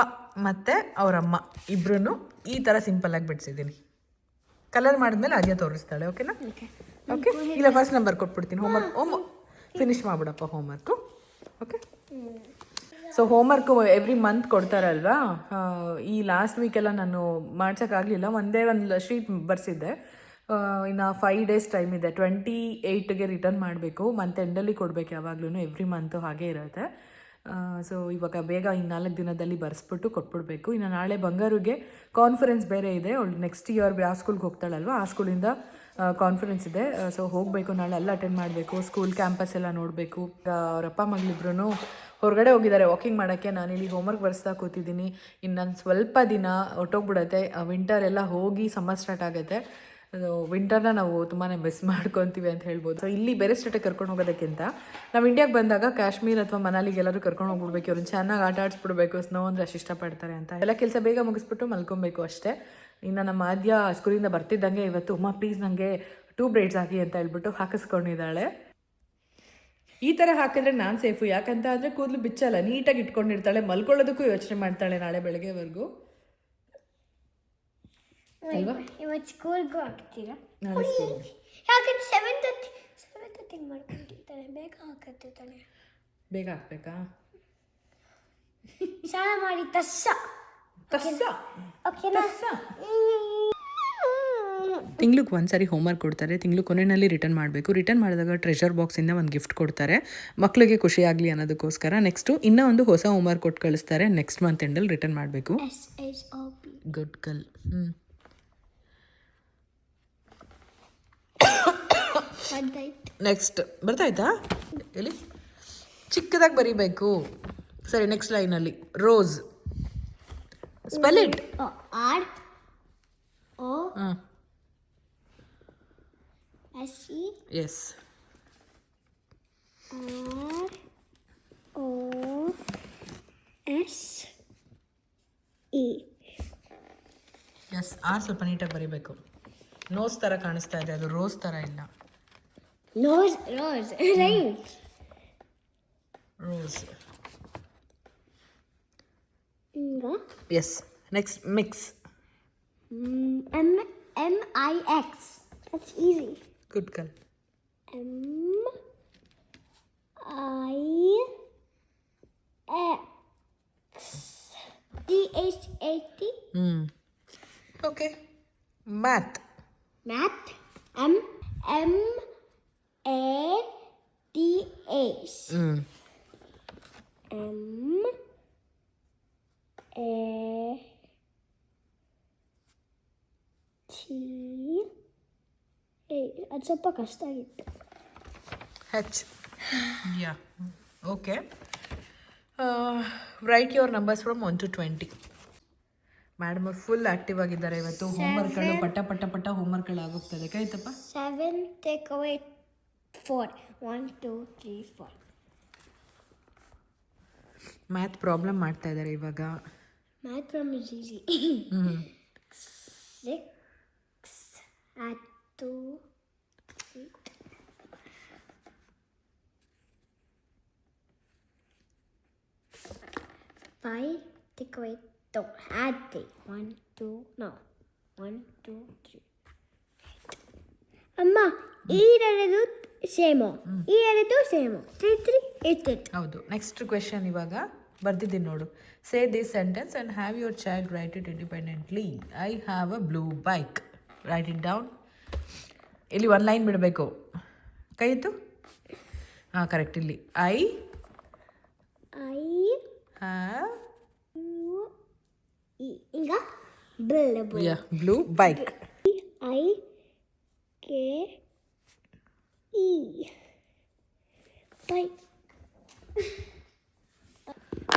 ಮತ್ತು ಅವರಮ್ಮ ಇಬ್ಬರೂ ಈ ಥರ ಸಿಂಪಲ್ಲಾಗಿ ಬಿಡಿಸಿದ್ದೀನಿ ಕಲರ್ ಮಾಡಿದ್ಮೇಲೆ ಅದೇ ತೋರಿಸ್ತಾಳೆ ಓಕೆನಾ ಓಕೆ ಇಲ್ಲ ಫಸ್ಟ್ ನಂಬರ್ ಕೊಟ್ಬಿಡ್ತೀನಿ homework home. Finish ಮಾಡ್ಬಿಡಪ್ಪ homework okay so homework every month ಕೊಡ್ತಾರಲ್ವಾ? ಈ ಲಾಸ್ಟ್ ವೀಕೆಲ್ಲ ನಾನು ಮಾಡ್ಸೋಕ್ಕಾಗಲಿಲ್ಲ. ಒಂದೇ ಒಂದು ಶೀಟ್ ಬರ್ಸಿದ್ದೆ. ಇನ್ನು ಫೈವ್ ಡೇಸ್ ಟೈಮ್ ಇದೆ. ಟ್ವೆಂಟಿ ಏಯ್ಟ್ಗೆ ರಿಟರ್ನ್ ಮಾಡಬೇಕು. ಮಂತ್ ಎಂಡಲ್ಲಿ ಕೊಡಬೇಕು ಯಾವಾಗಲೂ ಎವ್ರಿ ಮಂತು ಹಾಗೆ ಇರುತ್ತೆ. ಸೊ ಇವಾಗ ಬೇಗ ಇನ್ನು ನಾಲ್ಕು ದಿನದಲ್ಲಿ ಬರ್ಸ್ಬಿಟ್ಟು ಕೊಟ್ಬಿಡ್ಬೇಕು. ಇನ್ನು ನಾಳೆ ಬಂಗಾರಿಗೆ ಕಾನ್ಫರೆನ್ಸ್ ಬೇರೆ ಇದೆ. ಅವಳು ನೆಕ್ಸ್ಟ್ ಇಯರ್ ಆ ಸ್ಕೂಲ್ಗೆ ಹೋಗ್ತಾಳಲ್ವ? ಆ ಸ್ಕೂಲಿಂದ ಕಾನ್ಫರೆನ್ಸ್ ಇದೆ. ಸೊ ಹೋಗಬೇಕು, ನಾಳೆ ಎಲ್ಲ ಅಟೆಂಡ್ ಮಾಡಬೇಕು. ಸ್ಕೂಲ್ ಕ್ಯಾಂಪಸ್ ಎಲ್ಲ ನೋಡಬೇಕು. ಅವರಪ್ಪ ಮಗಳಿಬ್ರು ಹೊರಗಡೆ ಹೋಗಿದ್ದಾರೆ ವಾಕಿಂಗ್ ಮಾಡೋಕ್ಕೆ. ನಾನು ಇಲ್ಲಿ ಹೋಮ್ವರ್ಕ್ ಬರ್ಸ್ತಾ ಕೂತಿದ್ದೀನಿ. ಇನ್ನು ನಾನು ಸ್ವಲ್ಪ ದಿನ ಹೊಟ್ಟೋಗ್ಬಿಡತ್ತೆ ವಿಂಟರ್ ಎಲ್ಲ ಹೋಗಿ ಸಮ್ಮರ್ ಸ್ಟಾರ್ಟ್ ಆಗುತ್ತೆ. ವಿಂಟರ್ನ ನಾವು ತುಂಬಾ ಮಿಸ್ ಮಾಡ್ಕೊತೀವಿ ಅಂತ ಹೇಳ್ಬೋದು. ಸೊ ಇಲ್ಲಿ ಬೇರೆ ಸ್ಟೇಟಿಗೆ ಕರ್ಕೊಂಡು ಹೋಗೋದಕ್ಕಿಂತ ನಾವು ಇಂಡಿಯಾಗೆ ಬಂದಾಗ ಕಾಶ್ಮೀರ್ ಅಥವಾ ಮನಾಲಿಗೆ ಎಲ್ಲರೂ ಕರ್ಕೊಂಡು ಹೋಗ್ಬಿಡ್ಬೇಕು. ಇವ್ರನ್ನ ಚೆನ್ನಾಗಿ ಆಟ ಆಡಿಸ್ಬಿಡ್ಬೇಕು. ಸ್ನೋ ಅಂದರೆ ಅಷ್ಟು ಇಷ್ಟಪಡ್ತಾರೆ ಅಂತ. ಎಲ್ಲ ಕೆಲಸ ಬೇಗ ಮುಗಿಸ್ಬಿಟ್ಟು ಮಲ್ಕೊಬೇಕು ಅಷ್ಟೇ. ಇನ್ನು ನಮ್ಮ ಆದ್ಯ ಸ್ಕೂಲಿಂದ ಬರ್ತಿದ್ದಂಗೆ ಇವತ್ತು ಉಮಾ ಪ್ಲೀಸ್ ನನಗೆ ಟೂ ಬ್ರೈಡ್ಸ್ ಹಾಕಿ ಅಂತ ಹೇಳ್ಬಿಟ್ಟು ಹಾಕಿಸ್ಕೊಂಡಿದ್ದಾಳೆ. ಈ ಥರ ಹಾಕಿದ್ರೆ ನಾನು ಸೇಫು ಯಾಕಂತ ಅಂದರೆ ಕೂದಲು ಬಿಚ್ಚಲ್ಲ ನೀಟಾಗಿ ಇಟ್ಕೊಂಡಿರ್ತಾಳೆ ಮಲ್ಕೊಳ್ಳೋದಕ್ಕೂ ಯೋಚನೆ ಮಾಡ್ತಾಳೆ ನಾಳೆ ಬೆಳಗ್ಗೆವರೆಗೂ. ಇವತ್ತು ಸ್ಕೂಲ್ಗೂ ಹಾಕ್ತೀರಾ? ನಾಳೆ ಸ್ಕೂಲ್ ಯಾಕಂದ್ರೆ ಸೆವೆನ್ ತರ್ಟಿ ಸೆವೆನ್ ತರ್ಟಿಗೆ ಮಾಡ್ಕೊಂಡಿರ್ತಾಳೆ ಬೇಗ ಹಾಕತ್ತಿರ್ತಾಳೆ ಬೇಗ ಹಾಕ್ಬೇಕಾ? ಸ್ನಾನ ಮಾಡಿ ತಸ್ಸ. ಓಕೆ ಓಕೆನಾ? ತಿಂಗ್ಳಿಗೆ ಒಂದು ಸಾರಿ ಹೋಮ್ವರ್ಕ್ ಕೊಡ್ತಾರೆ ತಿಂಗಳು ಕೊನೆಯಲ್ಲಿ ರಿಟರ್ನ್ ಮಾಡಬೇಕು. ರಿಟರ್ನ್ ಮಾಡಿದಾಗ ಟ್ರೆಷರ್ ಬಾಕ್ಸಿಂದ ಒಂದು ಗಿಫ್ಟ್ ಕೊಡ್ತಾರೆ. ಮಕ್ಕಳಿಗೆ ಖುಷಿ ಆಗಲಿ ಅನ್ನೋದಕ್ಕೋಸ್ಕರ ನೆಕ್ಸ್ಟು ಇನ್ನೂ ಒಂದು ಹೊಸ ಹೋಮ್ವರ್ಕ್ ಕೊಟ್ಟು ಕಳಿಸ್ತಾರೆ ನೆಕ್ಸ್ಟ್ ಮಂತ್ ಎಂಡಲ್ಲಿ ರಿಟರ್ನ್ ಮಾಡಬೇಕು. ಗುಡ್ ಗರ್ಲ್ ಹ್ಞೂ ನೆಕ್ಸ್ಟ್ ಬರ್ತಾಯ್ತಾ ಎಲ್ಲಿ? ಚಿಕ್ಕದಾಗಿ ಬರಿಬೇಕು. ಸರಿ ನೆಕ್ಸ್ಟ್ ಲೈನಲ್ಲಿ rose spell it R O ಹಾಂ S E S R O S E S R ಸ್ವಲ್ಪ ನೀಟಾಗಿ ಬರಿಬೇಕು. ನೋಸ್ ಥರ ಕಾಣಿಸ್ತಾ ಇದೆ ಅದು ರೋಸ್ ಥರ ಇಲ್ಲ. ನೋಸ್ ರೋಸ್ ರೈಟ್ ರೋಸ್ ಈಗ S next mix M M I X that's easy Good girl. M I X D H A T. Hmm. Okay. Math. Math. M M A D H. Hmm. M A T. ಅದು ಸ್ವಲ್ಪ ಕಷ್ಟ ಆಗಿತ್ತು ಹಚ್. Yeah. Okay. Write your numbers from one to twenty madam ಅವ್ರು full active ಆಗಿದ್ದಾರೆ ಇವತ್ತು. ಹೋಮ್ವರ್ಕ್ಗಳು ಪಟ್ಟ ಪಟ್ಟ ಪಟ್ಟ ಹೋಮ್ವರ್ಕ್ಗಳು ಆಗೋಗ್ತದೆ ಕರಿತಪ್ಪ seven take away four one two three four math problem ಮಾಡ್ತಾ ಇದ್ದಾರೆ ಇವಾಗ. Math problem easy Six. Add two. eight. Five, take away two. Add three. One, two, no. One, two, three. ಅಮ್ಮ ಈ ಎರಡು ಸೇಮು ಈ ಎರಡು same three three eight eight ಹೌದು next question ಇವಾಗ ಬರ್ದಿದ್ದೀನಿ ನೋಡು say this sentence and have your child write it independently I have a blue bike write it down ಇಲ್ಲಿ ಒಂದು ಲೈನ್ ಬಿಡಬೇಕು. ಕೈ ಇತ್ತು ಹಾಂ ಕರೆಕ್ಟ್ ಇಲ್ಲಿ. ಐ. ಐ. ಈಗ bill bike I K E. Bike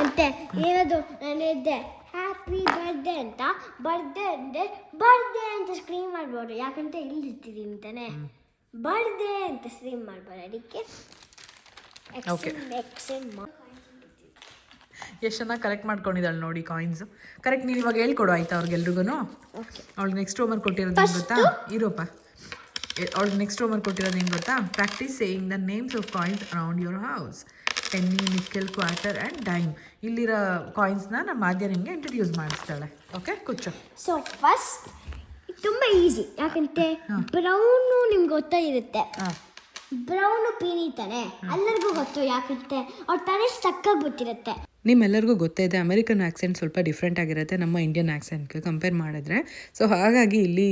ಮತ್ತೆ ಏನದು ನಾನಿದ್ದೆ. ಹ್ಯಾಪಿ ಬರ್ಡೇ ಅಂತ ಬರ್ಡೇ ಅಂದರೆ ಬರ್ಡೇ ಅಂತ ಸ್ಕ್ರೀನ್ ಮಾಡ್ಬೋದು. ಯಾಕಂತ ಇಲ್ಲಿ ಅಂತಾನೆ ತಾನೆ. ಬರ್ಡೇ ಅಂತ ಸ್ಕ್ರೀನ್ ಮಾಡ್ಬೋದು ಅದಕ್ಕೆ. Okay. ಎಷ್ಟು ಚೆನ್ನಾಗಿ ಕರೆಕ್ಟ್ ಮಾಡ್ಕೊಂಡಿದ್ದಾಳೆ ನೋಡಿ ಕಾಯಿನ್ಸ್ ಕರೆಕ್ಟ್ ನೀವು ಇವಾಗ ಹೇಳ್ಕೊಡು ಆಯ್ತಾ ಅವ್ರಿಗೆಲ್ರಿಗೂ ಓಕೆ ಅವಳಿಗೆ ನೆಕ್ಸ್ಟ್ ಹೋಮರ್ ಕೊಟ್ಟಿರೋದು ಏನು ಗೊತ್ತಾ? ಇರೋಪ್ಪ ಅವ್ಳಿಗೆ ನೆಕ್ಸ್ಟ್ ಹೋಮರ್ ಕೊಟ್ಟಿರೋದು ಏನು ಗೊತ್ತಾ? Practice saying the names of coins around your house penny nickel quarter and dime ಇಲ್ಲಿರೋ ಕಾಯಿನ್ಸ್ನ ನಮ್ಮ ಮಾಧ್ಯ ನಿಮಗೆ ಇಂಟ್ರೊಡ್ಯೂಸ್ ಮಾಡಿಸ್ತಾಳೆ. ಓಕೆ ಕುಚ್ಚು ಸೊ ಫಸ್ಟ್ ತುಂಬ ಈಸಿ ಯಾಕಂತೆ? ಬ್ರೌನು ನಿಮ್ಗೆ ಗೊತ್ತಾ ಇರುತ್ತೆ. ಬ್ರೌನು ಪೀನಿ ತಾನೆ? ಎಲ್ಲರಿಗೂ ಗೊತ್ತು ಯಾಕಂತೆ? ಅವ್ರು ತಾನೇ ಸ್ಟಕ್ಕಾಗ್ಬಿಟ್ಟಿರುತ್ತೆ ನಿಮ್ಮೆಲ್ಲರಿಗೂ ಗೊತ್ತೇ ಇದೆ ಅಮೆರಿಕನ್ ಆ್ಯಕ್ಸೆಂಟ್ ಸ್ವಲ್ಪ ಡಿಫ್ರೆಂಟ್ ಆಗಿರುತ್ತೆ ನಮ್ಮ ಇಂಡಿಯನ್ ಆ್ಯಕ್ಸೆಂಟ್ಗೆ ಕಂಪೇರ್ ಮಾಡಿದ್ರೆ. ಸೊ ಹಾಗಾಗಿ ಇಲ್ಲಿ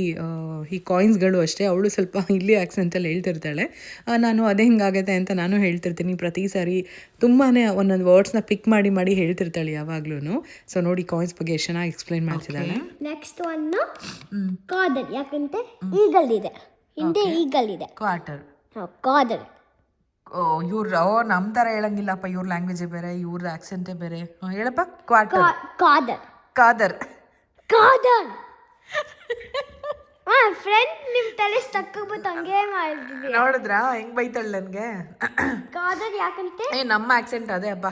ಈ ಕಾಯಿನ್ಸ್ಗಳು ಅಷ್ಟೇ ಅವಳು ಸ್ವಲ್ಪ ಇಲ್ಲಿ ಆ್ಯಕ್ಸೆಂಟಲ್ಲಿ ಹೇಳ್ತಿರ್ತಾಳೆ. ನಾನು ಅದೇ ಹಿಂಗಾಗತ್ತೆ ಅಂತ ನಾನು ಹೇಳ್ತಿರ್ತೀನಿ. ಪ್ರತಿ ಸಾರಿ ತುಂಬಾ ಒಂದೊಂದು ವರ್ಡ್ಸ್ನ ಪಿಕ್ ಮಾಡಿ ಮಾಡಿ ಹೇಳ್ತಿರ್ತಾಳೆ ಯಾವಾಗ್ಲೂ ಸೊ ನೋಡಿ ಕಾಯಿನ್ಸ್ ಬಗ್ಗೆ ಎಷ್ಟು ಚೆನ್ನಾಗಿ ಎಕ್ಸ್ಪ್ಲೈನ್ ಮಾಡ್ತಿದ್ದಾಳೆ ನೆಕ್ಸ್ಟ್ ಒಂದು ಕಾದರ್. ಯಾಕಂತೆ ಈಗಲ್ ಇದೆ ಹಿಂದೆ ಈಗಲ್ ಇದೆ ಕ್ವಾರ್ಟರ್ ಕಾದರ್ ಇವ್ರು ಓ ನಮ್ಮ ಥರ ಹೇಳಂಗಿಲ್ಲಪ್ಪ ಇವ್ರ ಲ್ಯಾಂಗ್ವೇಜೇ ಬೇರೆ ಇವ್ರ ಆಕ್ಸೆಂಟ್ ಬೇರೆ. ಹೇಳಪ್ಪ ಕ್ವಾರ್ಟರ್ ಕಾದರ್. ಕಾದರ್. ಕಾದರ್. ಹಾಂ ಫ್ರೆಂಡ್ ನಿಮ್ ತಲೆ ಸ್ಟಕ್ಕಾಗ್ಬಿಟ್ಟು ಹಂಗೆ ಮಾಡಿದ್ವಿ ನೋಡಿದ್ರಾ? ಹೆಂಗ್ ಬೈತಾಳೆ ನನಗೆ? ಕಾದರ್ ಯಾಕಂತೆ? ಏ ನಮ್ಮ ಆಕ್ಸೆಂಟ್ ಅದೇ ಅಪ್ಪ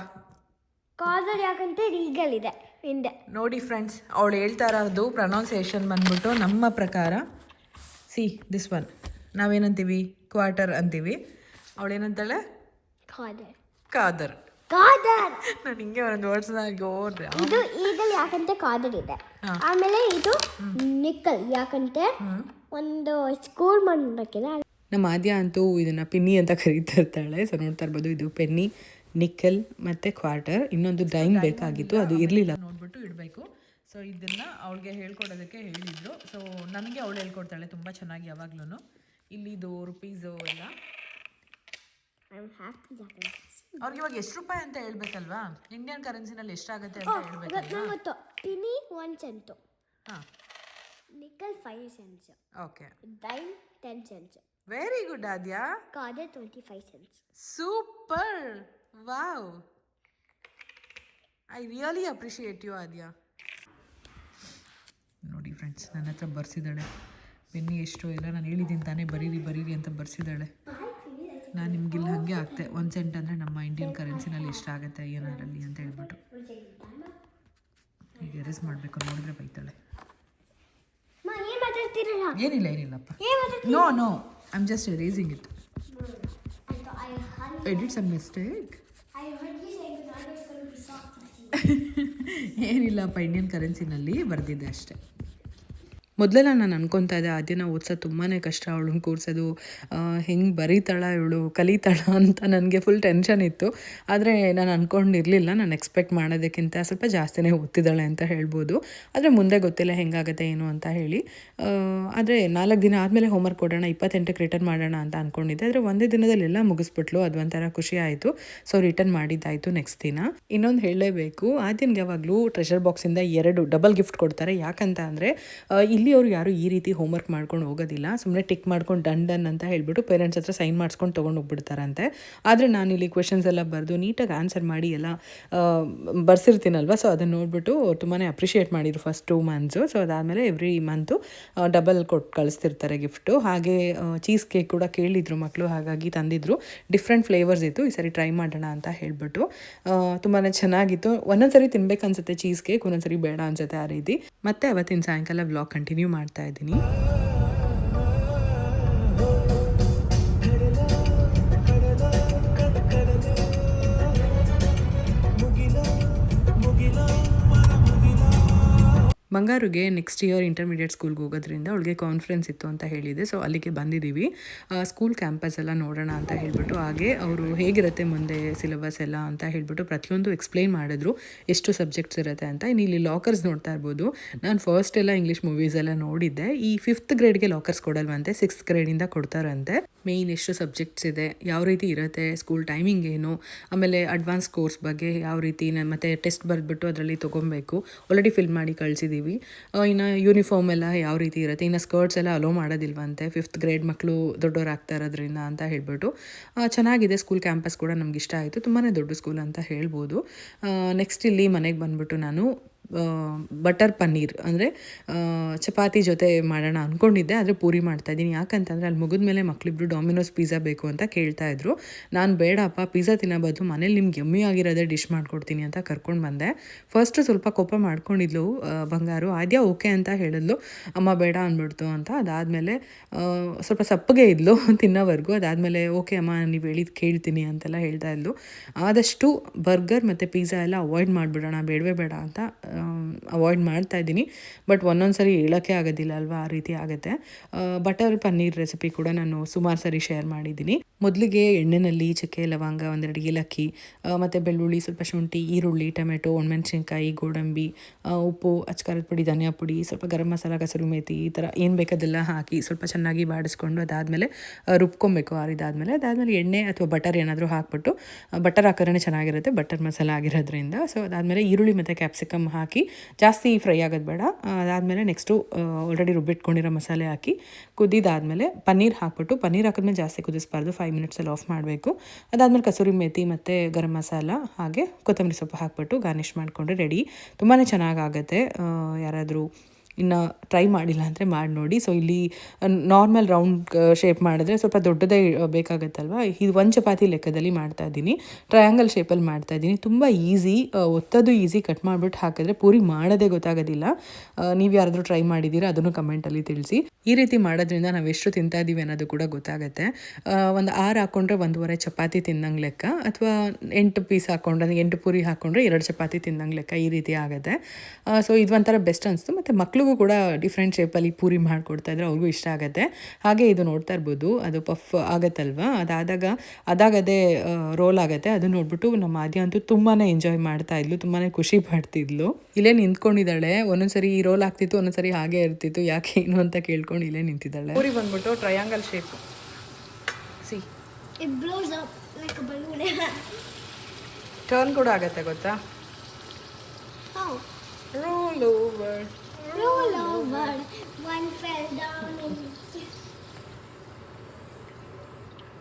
ಕಾದರ್ ಯಾಕಂತೆ? ರೀಗಲ್ ಇದೆ ಹಿಂದೆ. ನೋಡಿ ಫ್ರೆಂಡ್ಸ್ ಅವಳು ಹೇಳ್ತಾ ಇರೋದು ಪ್ರೊನೌನ್ಸಿಯೇಷನ್ ಬಂದ್ಬಿಟ್ಟು ನಮ್ಮ ಪ್ರಕಾರ. ಸಿ ದಿಸ್ ಒನ್ ನಾವೇನಂತೀವಿ? ಕ್ವಾರ್ಟರ್ ಅಂತೀವಿ. ಅವಳೇನಂತಾಳೆ? ಕಾದರ್ ಕಾದರ್ ಕಾದರ್ ನಾನು ಹಿಂಗೆ ಒಂದು ವರ್ಷ ಹೋದ್ರೆ ಇದು ಈಗಲ್ ಯಾಕಂತೆ ಖಾದರ್ ಇದೆ? ಆಮೇಲೆ ಇದು ನಿಕ್ಕಲ್ ಯಾಕಂತೆ? ಒಂದು ಸ್ಕೂಲ್ ಮಾಡೋಕ್ಕಿದೆ ನಮ್ಮ ಆದ್ಯ ಅಂತೂ ಇದನ್ನು ಪಿನ್ನಿ ಅಂತ ಕರೀತಾ ಇರ್ತಾಳೆ ಸೊ ನೋಡ್ತಾ ಇರ್ಬೋದು ಇದು ಪೆನ್ನಿ ನಿಕ್ಕಲ್ ಮತ್ತು ಕ್ವಾರ್ಟರ್. ಇನ್ನೊಂದು ಡೈನ್ ಬೇಕಾಗಿತ್ತು. ಅದು ಇರಲಿಲ್ಲ. ನೋಡ್ಬಿಟ್ಟು ಇಡಬೇಕು. ಸೊ ಇದನ್ನು ಅವಳಿಗೆ ಹೇಳ್ಕೊಡೋದಕ್ಕೆ ಹೇಳಿದ್ರು ಸೊ ನನಗೆ ಅವಳು ಹೇಳ್ಕೊಡ್ತಾಳೆ ತುಂಬ ಚೆನ್ನಾಗಿ ಯಾವಾಗ್ಲೂ ಇಲ್ಲಿ ಇದು ರುಪೀಸು ಎಲ್ಲ ಐ ಆಮ್ ಹ್ಯಾಪಿ ಯಾಕಂತೆ ಅವ್ರಿಗೆ ಇವಾಗ ಎಷ್ಟು ರೂಪಾಯಿ ಅಂತ ಹೇಳ್ಬೇಕಲ್ವಾ? ಇಂಡಿಯನ್ ಕರೆನ್ಸಿನಲ್ಲಿ ಎಷ್ಟಾಗುತ್ತೆ ಅಂತ ಹೇಳ್ಬೇಕು ಮತ್ತು ಪಿನಿ ಒನ್ ಸೆಂಟು ಹಾಂ. Nickel five cents okay dime ten cents very good Aadya quarter twenty five cents super wow I really appreciate you Aadya ನೋಡಿ ಫ್ರೆಂಡ್ಸ್ ನನ್ನ ಹತ್ರ ಬರ್ಸಿದ್ದಾಳೆ. ಬೆನ್ನಿ ಎಷ್ಟು ಎಲ್ಲ ನಾನು ಹೇಳಿದ್ದೀನಿ ತಾನೇ ಬರೀರಿ ಬರೀರಿ ಅಂತ ಬರ್ಸಿದ್ದಾಳೆ. ನಾನು ನಿಮ್ಗಿಲ್ಲ ಹಾಗೆ ಆಗ್ತೆ. ಒಂದು ಸೆಂಟ್ ಅಂದರೆ ನಮ್ಮ ಇಂಡಿಯನ್ ಕರೆನ್ಸಿನಲ್ಲಿ ಎಷ್ಟಾಗುತ್ತೆ ಏನಾರಲ್ಲಿ ಅಂತ ಹೇಳ್ಬಿಟ್ಟು. ಈಗ ಎರೆಸ್ ಮಾಡಬೇಕು ನೋಡಿದ್ರೆ ಬೈತಾಳೆ. ಏನಿಲ್ಲ ಏನಿಲ್ಲಪ್ಪ no no I am just erasing it edits some mistake ಏನಿಲ್ಲಪ್ಪ ಇಂಡಿಯನ್ ಕರೆನ್ಸಿನಲ್ಲಿ ಬರೆದಿದ್ದೆ ಅಷ್ಟೇ. ಮೊದಲೆಲ್ಲ ನಾನು ಅನ್ಕೊತಾ ಇದ್ದೆ ಅದನ್ನ ಓದ್ಸೋದು ತುಂಬಾ ಕಷ್ಟ ಅವಳನ್ನ ಕೂರಿಸೋದು ಹೆಂಗೆ ಬರೀತಾಳ ಇವಳು, ಕಲಿತಾಳ ಅಂತ ನನಗೆ ಫುಲ್ ಟೆನ್ಷನ್ ಇತ್ತು. ಆದರೆ ನಾನು ಅಂದ್ಕೊಂಡಿರಲಿಲ್ಲ ನಾನು ಎಕ್ಸ್ಪೆಕ್ಟ್ ಮಾಡೋದಕ್ಕಿಂತ ಸ್ವಲ್ಪ ಜಾಸ್ತಿನೇ ಓದ್ತಿದ್ದಾಳೆ ಅಂತ ಹೇಳ್ಬೋದು. ಆದರೆ ಮುಂದೆ ಗೊತ್ತಿಲ್ಲ ಹೆಂಗಾಗುತ್ತೆ, ಏನು ಅಂತ ಹೇಳಿ. ಆದರೆ ನಾಲ್ಕು ದಿನ ಆದಮೇಲೆ ಹೋಮ್ವರ್ಕ್ ಕೊಡೋಣ, ಇಪ್ಪತ್ತೆಂಟಕ್ಕೆ ರಿಟರ್ನ್ ಮಾಡೋಣ ಅಂತ ಅಂದ್ಕೊಂಡಿದ್ದೆ ಆದರೆ ಒಂದೇ ದಿನದಲ್ಲೆಲ್ಲ ಮುಗಿಸ್ಬಿಟ್ಲು, ಅದು ಒಂಥರ ಖುಷಿ ಆಯಿತು. ಸೊ ರಿಟರ್ನ್ ಮಾಡಿದ್ದಾಯಿತು ನೆಕ್ಸ್ಟ್ ದಿನ. ಇನ್ನೊಂದು ಹೇಳಲೇಬೇಕು, ಆದ್ಯನ್ಗೆ ಯಾವಾಗಲೂ ಟ್ರೆಷರ್ ಬಾಕ್ಸಿಂದ ಎರಡು ಡಬಲ್ ಗಿಫ್ಟ್ ಕೊಡ್ತಾರೆ. ಯಾಕಂತ ಅಂದರೆ ಇಲ್ಲಿ ಅವರು ಯಾರು ಈ ರೀತಿ ಹೋಮ್ವರ್ಕ್ ಮಾಡ್ಕೊಂಡು ಹೋಗೋದಿಲ್ಲ. ಸುಮ್ಮನೆ ಟಿಕ್ ಮಾಡ್ಕೊಂಡು ಡನ್ ಡನ್ ಅಂತ ಹೇಳಿಬಿಟ್ಟು ಪೇರೆಂಟ್ಸ್ ಹತ್ರ ಸೈನ್ ಮಾಡಿಸ್ಕೊಂಡು ತೊಗೊಂಡು ಹೋಗ್ಬಿಡ್ತಾರಂತೆ. ಆದರೆ ನಾನು ಇಲ್ಲಿ ಕ್ವೆಶನ್ಸ್ ಎಲ್ಲ ಬರೆದು ನೀಟಾಗಿ ಆನ್ಸರ್ ಮಾಡಿ ಎಲ್ಲ ಬರ್ಸಿರ್ತೀನಲ್ವ? ಸೊ ಅದನ್ನು ನೋಡ್ಬಿಟ್ಟು ತುಂಬಾ ಅಪ್ರಿಷಿಯೇಟ್ ಮಾಡಿದ್ರು ಫಸ್ಟ್ ಟೂ ಮಂತ್ಸು ಸೊ ಅದಾದಮೇಲೆ ಎವ್ರಿ ಮಂತು ಡಬಲ್ ಕೊಟ್ಟು ಕಳಿಸ್ತಿರ್ತಾರೆ ಗಿಫ್ಟು ಹಾಗೆ ಚೀಸ್ ಕೇಕ್ ಕೂಡ ಕೇಳಿದ್ರು ಮಕ್ಕಳು ಹಾಗಾಗಿ ತಂದಿದ್ರು. ಡಿಫ್ರೆಂಟ್ ಫ್ಲೇವರ್ಸ್ ಇತ್ತು. ಈ ಸರಿ ಟ್ರೈ ಮಾಡೋಣ ಅಂತ ಹೇಳಿಬಿಟ್ಟು ತುಂಬಾ ಚೆನ್ನಾಗಿತ್ತು. ಒಂದೊಂದ್ಸರಿ ತಿನ್ಬೇಕು ಅನ್ಸುತ್ತೆ ಚೀಸ್ ಕೇಕ್ ಒಂದೊಂದ್ಸರಿ ಬೇಡ ಅನ್ಸುತ್ತೆ ಆ ರೀತಿ. ಮತ್ತೆ ಅವತ್ತಿನ ಸಾಯಂಕಾಲ ಬ್ಲಾಗ್ ಕಂಟಿನ್ಯೂ ಮಾಡ್ತಾ ಇದ್ದೀನಿ. ಬಂಗಾರುಗೆ ನೆಕ್ಸ್ಟ್ ಇಯರ್ ಇಂಟರ್ಮೀಡಿಯೇಟ್ ಸ್ಕೂಲ್ಗೆ ಹೋಗೋದ್ರಿಂದ ಅವಳಿಗೆ ಕಾನ್ಫರೆನ್ಸ್ ಇತ್ತು ಅಂತ ಹೇಳಿದೆ. ಸೊ ಅಲ್ಲಿಗೆ ಬಂದಿದ್ದೀವಿ. ಸ್ಕೂಲ್ ಕ್ಯಾಂಪಸ್ ಎಲ್ಲ ನೋಡೋಣ ಅಂತ ಹೇಳ್ಬಿಟ್ಟು, ಹಾಗೆ ಅವರು ಹೇಗಿರುತ್ತೆ ಮುಂದೆ ಸಿಲೆಬಸ್ ಎಲ್ಲ ಅಂತ ಹೇಳ್ಬಿಟ್ಟು ಪ್ರತಿಯೊಂದು ಎಕ್ಸ್ಪ್ಲೈನ್ ಮಾಡಿದ್ರು. ಎಷ್ಟು ಸಬ್ಜೆಕ್ಟ್ಸ್ ಇರುತ್ತೆ ಅಂತ. ಇನ್ನು ಇಲ್ಲಿ ಲಾಕರ್ಸ್ ನೋಡ್ತಾ ಇರ್ಬೋದು. ನಾನು ಫಸ್ಟ್ ಎಲ್ಲ ಇಂಗ್ಲೀಷ್ ಮೂವೀಸ್ ಎಲ್ಲ ನೋಡಿದ್ದೆ. ಈ ಫಿಫ್ತ್ ಗ್ರೇಡ್ಗೆ ಲಾಕರ್ಸ್ ಕೊಡಲ್ವಂತೆ. ಸಿಕ್ಸ್ತ್ ಗ್ರೇಡಿಂದ ಕೊಡ್ತಾರಂತೆ. ಮೇಯ್ನ್ ಎಷ್ಟು ಸಬ್ಜೆಕ್ಟ್ಸ್ ಇದೆ, ಯಾವ ರೀತಿ ಇರುತ್ತೆ ಸ್ಕೂಲ್ ಟೈಮಿಂಗ್ ಏನು, ಆಮೇಲೆ ಅಡ್ವಾನ್ಸ್ ಕೋರ್ಸ್ ಬಗ್ಗೆ ಯಾವ ರೀತಿ ಮತ್ತೆ ಟೆಸ್ಟ್ ಬರೆದ್ಬಿಟ್ಟು ಅದರಲ್ಲಿ ತೊಗೊಬೇಕು. ಆಲ್ರೆಡಿ ಫಿಲ್ ಮಾಡಿ ಕಳಿಸಿದ್ದೀವಿ ಇನ್ನು ಯೂನಿಫಾರ್ಮ್ ಎಲ್ಲ ಯಾವ ರೀತಿ ಇರುತ್ತೆ? ಇನ್ನು ಸ್ಕರ್ಟ್ಸ್ ಎಲ್ಲ ಅಲೋ ಮಾಡೋದಿಲ್ವಂತೆ? ಫಿಫ್ತ್ ಗ್ರೇಡ್ ಮಕ್ಕಳು ದೊಡ್ಡವ್ರು ಆಗ್ತಾ ಇರೋದ್ರಿಂದ ಅಂತ ಹೇಳ್ಬಿಟ್ಟು. ಚೆನ್ನಾಗಿದೆ ಸ್ಕೂಲ್ ಕ್ಯಾಂಪಸ್ ಕೂಡ ನಮ್ಗೆ ಇಷ್ಟ ಆಯಿತು. ತುಂಬಾ ದೊಡ್ಡ ಸ್ಕೂಲ್ ಅಂತ ಹೇಳ್ಬೋದು. ನೆಕ್ಸ್ಟ್ ಇಲ್ಲಿ ಮನೆಗೆ ಬಂದ್ಬಿಟ್ಟು ನಾನು ಬಟರ್ ಪನ್ನೀರ್ ಅಂದರೆ ಚಪಾತಿ ಜೊತೆ ಮಾಡೋಣ ಅಂದ್ಕೊಂಡಿದ್ದೆ ಆದರೆ ಪೂರಿ ಮಾಡ್ತಾಯಿದ್ದೀನಿ ಯಾಕಂತಂದರೆ ಅಲ್ಲಿ ಮುಗಿದ ಮೇಲೆ ಮಕ್ಕಳಿಬ್ರು ಡಾಮಿನೋಸ್ ಪಿಜ್ಜಾ ಬೇಕು ಅಂತ ಕೇಳ್ತಾ ಇದ್ರು. ನಾನು ಬೇಡಪ್ಪ ಪಿಜ್ಜಾ ತಿನ್ನೋ ಬದಲು ಮನೇಲಿ ನಿಮ್ಗೆ ಎಮ್ಮಿ ಆಗಿರೋದೇ ಡಿಶ್ ಮಾಡ್ಕೊಡ್ತೀನಿ ಅಂತ ಕರ್ಕೊಂಡು ಬಂದೆ. ಫಸ್ಟ್ ಸ್ವಲ್ಪ ಕೋಪ ಮಾಡ್ಕೊಂಡಿದ್ಲು ಬಂಗಾರು. ಆದ್ಯ ಓಕೆ ಅಂತ ಹೇಳಿದ್ಲು. ಅಮ್ಮ ಬೇಡ ಅಂದ್ಬಿಡ್ತು ಅಂತ. ಅದಾದಮೇಲೆ ಸ್ವಲ್ಪ ಸಪ್ಪಗೆ ಇದ್ಲು ತಿನ್ನೋವರೆಗೂ. ಅದಾದಮೇಲೆ ಓಕೆ ಅಮ್ಮ, ನೀವು ಹೇಳಿದ್ ಕೇಳ್ತೀನಿ ಅಂತೆಲ್ಲ ಹೇಳ್ತಾ ಇದ್ಲು. ಆದಷ್ಟು ಬರ್ಗರ್ ಮತ್ತು ಪಿಜ್ಜಾ ಎಲ್ಲ ಅವಾಯ್ಡ್ ಮಾಡಿಬಿಡೋಣ, ಬೇಡವೇ ಬೇಡ ಅಂತ ಅವಾಯ್ಡ್ ಮಾಡ್ತಾ ಇದ್ದೀನಿ. ಬಟ್ ಒಂದೊಂದು ಸರಿ ಹೇಳೋಕ್ಕೆ ಆಗೋದಿಲ್ಲ ಅಲ್ವಾ? ಆ ರೀತಿ ಆಗುತ್ತೆ. ಬಟರ್ ಪನ್ನೀರ್ ರೆಸಿಪಿ ಕೂಡ ನಾನು ಸುಮಾರು ಸರಿ ಶೇರ್ ಮಾಡಿದ್ದೀನಿ. ಮೊದಲಿಗೆ ಎಣ್ಣೆನಲ್ಲಿ ಚಕ್ಕೆ, ಲವಂಗ, ಒಂದೆರಡು ಏಲಕ್ಕಿ ಮತ್ತು ಬೆಳ್ಳುಳ್ಳಿ, ಸ್ವಲ್ಪ ಶುಂಠಿ, ಈರುಳ್ಳಿ, ಟೊಮೆಟೊ, ಒಣಮೆಣ್ಸಿನ್ಕಾಯಿ, ಗೋಡಂಬಿ ಉಪ್ಪು ಅಚ್ಕಾರದ ಪುಡಿ, ಧನಿಯಾ ಪುಡಿ, ಸ್ವಲ್ಪ ಗರಂ ಮಸಾಲ ಕಸರು ಮೇಥಿ ಈ ಥರ ಏನು ಬೇಕದೆಲ್ಲ ಹಾಕಿ ಸ್ವಲ್ಪ ಚೆನ್ನಾಗಿ ಬಾಡಿಸ್ಕೊಂಡು ಅದಾದಮೇಲೆ ರುಬ್ಕೊಬೇಕು ಆರಿದಾದಮೇಲೆ ಅದಾದಮೇಲೆ ಎಣ್ಣೆ ಅಥವಾ ಬಟರ್ ಏನಾದರೂ ಹಾಕ್ಬಿಟ್ಟು ಬಟರ್ ಹಾಕೋದ್ರೆ ಚೆನ್ನಾಗಿರುತ್ತೆ ಬಟರ್ ಮಸಾಲ ಆಗಿರೋದ್ರಿಂದ. ಸೊ ಅದಾದಮೇಲೆ ಈರುಳ್ಳಿ ಮತ್ತು ಕ್ಯಾಪ್ಸಿಕಮ್ ಹಾಕಿ ಜಾಸ್ತಿ ಫ್ರೈ ಆಗೋದು ಬೇಡ. ಅದಾದಮೇಲೆ ನೆಕ್ಸ್ಟು ಆಲ್ರೆಡಿ ರುಬ್ಬಿಟ್ಕೊಂಡಿರೋ ಮಸಾಲೆ ಹಾಕಿ. ಕುದಿದಾದಮೇಲೆ ಪನ್ನೀರ್ ಹಾಕ್ಬಿಟ್ಟು, ಪನ್ನೀರ್ ಹಾಕಿದ್ಮೇಲೆ ಜಾಸ್ತಿ ಕುದಿಸ್ಬಾರ್ದು. ಫೈವ್ ಮಿನಿಟ್ಸಲ್ಲಿ ಆಫ್ ಮಾಡಬೇಕು. ಅದಾದಮೇಲೆ ಕಸೂರಿ ಮೇಥಿ ಮತ್ತು ಗರಂ ಮಸಾಲ, ಹಾಗೆ ಕೊತ್ತಂಬರಿ ಸೊಪ್ಪು ಹಾಕ್ಬಿಟ್ಟು ಗಾರ್ನಿಷ್ ಮಾಡಿಕೊಂಡ್ರೆ ರೆಡಿ ತುಂಬಾ ಚೆನ್ನಾಗಾಗತ್ತೆ. ಯಾರಾದರೂ ಇನ್ನು ಟ್ರೈ ಮಾಡಿಲ್ಲ ಅಂದರೆ ಮಾಡಿ ನೋಡಿ. ಸೊ ಇಲ್ಲಿ ನಾರ್ಮಲ್ ರೌಂಡ್ ಶೇಪ್ ಮಾಡಿದ್ರೆ ಸ್ವಲ್ಪ ದೊಡ್ಡದೇ ಬೇಕಾಗತ್ತಲ್ವ? ಇದು ಒಂದು ಚಪಾತಿ ಲೆಕ್ಕದಲ್ಲಿ ಮಾಡ್ತಾ ಇದ್ದೀನಿ. ಟ್ರಯಾಂಗಲ್ ಶೇಪಲ್ಲಿ ಮಾಡ್ತಾ ಇದ್ದೀನಿ. ತುಂಬ ಈಸಿ ಒತ್ತೋದು ಈಸಿ ಕಟ್ ಮಾಡಿಬಿಟ್ಟು ಹಾಕಿದ್ರೆ ಪೂರಿ ಮಾಡೋದೇ ಗೊತ್ತಾಗೋದಿಲ್ಲ. ನೀವು ಯಾರಾದರೂ ಟ್ರೈ ಮಾಡಿದ್ದೀರಾ, ಅದನ್ನು ಕಮೆಂಟಲ್ಲಿ ತಿಳಿಸಿ. ಈ ರೀತಿ ಮಾಡೋದ್ರಿಂದ ನಾವು ಎಷ್ಟು ತಿಂತಾ ಇದ್ದೀವಿ ಅನ್ನೋದು ಕೂಡ ಗೊತ್ತಾಗುತ್ತೆ. ಒಂದು ಆರು ಹಾಕ್ಕೊಂಡ್ರೆ ಒಂದೂವರೆ ಚಪಾತಿ ತಿನ್ನಂಗೆ ಲೆಕ್ಕ. ಅಥವಾ ಎಂಟು ಪೀಸ್ ಹಾಕ್ಕೊಂಡ್ರೆ ಎಂಟು ಪೂರಿ ಹಾಕ್ಕೊಂಡ್ರೆ ಎರಡು ಚಪಾತಿ ತಿನ್ನಂಗೆ ಲೆಕ್ಕ ಈ ರೀತಿ ಆಗುತ್ತೆ. ಸೊ ಇದು ಒಂಥರ ಬೆಸ್ಟ್ ಅನಿಸ್ತು ಮತ್ತು ಮಕ್ಳಿಗೂ ಕೂಡ ಡಿಫ್ರೆಂಟ್ ಶೇಪಲ್ಲಿ ಪೂರಿ ಮಾಡಿಕೊಡ್ತಾ ಇದ್ರೆ ಅವ್ರಿಗೂ ಇಷ್ಟ ಆಗುತ್ತೆ. ಹಾಗೆ ಇದು ನೋಡ್ತಾ ಇರ್ಬೋದು ಅದು ಪಫ್ ಆಗುತ್ತಲ್ವಾ? ಅದಾದಾಗ ಅದಾಗದೇ ರೋಲ್ ಆಗುತ್ತೆ. ಅದನ್ನ ನೋಡ್ಬಿಟ್ಟು ನಮ್ಮ ಆದ್ಯ ಅಂತೂ ತುಂಬಾ ಎಂಜಾಯ್ ಮಾಡ್ತಾ ಇದ್ಲು ತುಂಬಾ ಖುಷಿ ಪಡ್ತಿದ್ಲು. ಇಲ್ಲೇ ನಿಂತ್ಕೊಂಡಿದ್ದಾಳೆ. ಒಂದೊಂದ್ಸರಿ ಈ ರೋಲ್ ಆಗ್ತಿತ್ತು ಒಂದೊಂದ್ಸರಿ ಹಾಗೆ ಇರ್ತಿತ್ತು. ಯಾಕೆ ಏನು ಅಂತ ಕೇಳ್ಕೊಂಡು ಇಲ್ಲೇ ನಿಂತಿದ್ದಾಳೆ. ಪೂರಿ ಬಂದ್ಬಿಟ್ಟು triangle shape see It blows up like a balloon. Turn ಕೂಡ ಆಗತ್ತೆ ಗೊತ್ತಾ? ಹೌದು roll over Roll over. One fell down in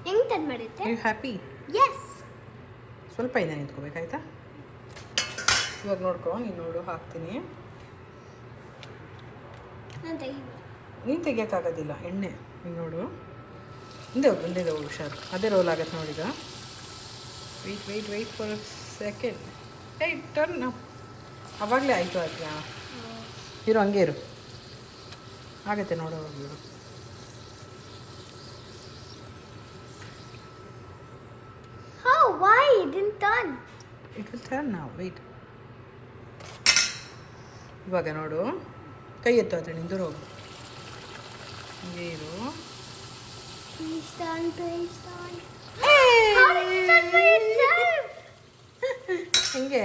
ಹೆಂಗ್ ತಂದ್ ಮಾಡುತ್ತೆ ಯು ಹ್ಯಾಪಿ ಎಸ್ ಸ್ವಲ್ಪ ಇದೆ ನಿಂತ್ಕೋಬೇಕಾಯ್ತಾ ಇವಾಗ ನೋಡ್ಕೊ ನೀನು ನೋಡು ಹಾಕ್ತೀನಿ. ನಾನು ನೀನು ತೆಗಿಯೋಕ್ಕಾಗೋದಿಲ್ಲ ಎಣ್ಣೆ. ನೀನು ನೋಡು. ಹಿಂದೆ ಹೋಗು ಹೋಗು ಹುಷಾರು. ಅದೇ ರೋಲ್ ಆಗತ್ತೆ ನೋಡಿದ wait wait wait for second ಏಯ್ ಟರ್ನ್ ಅವಾಗಲೇ ಆಯಿತು ಅದನ್ನ ಇರು ಹಂಗೇ ಇರು. ಆಗುತ್ತೆ ನೋಡೋವಾಗ ಹೌ ವೈ ದಿನ್ ಟೈನ್ ಇಟ್ ಟೈಮ್ ನಾವು ವೆಯ್ಟ್ ಇವಾಗ ನೋಡು. ಕೈ ಎತ್ತೋ ಅದನ್ನಿಂದೂ ರೋಗ ನೀರು ಟೀ ಸ್ಟಾಂ ಟೈಮ್ ಸ್ಟಾನ್ ಹಂಗೆ.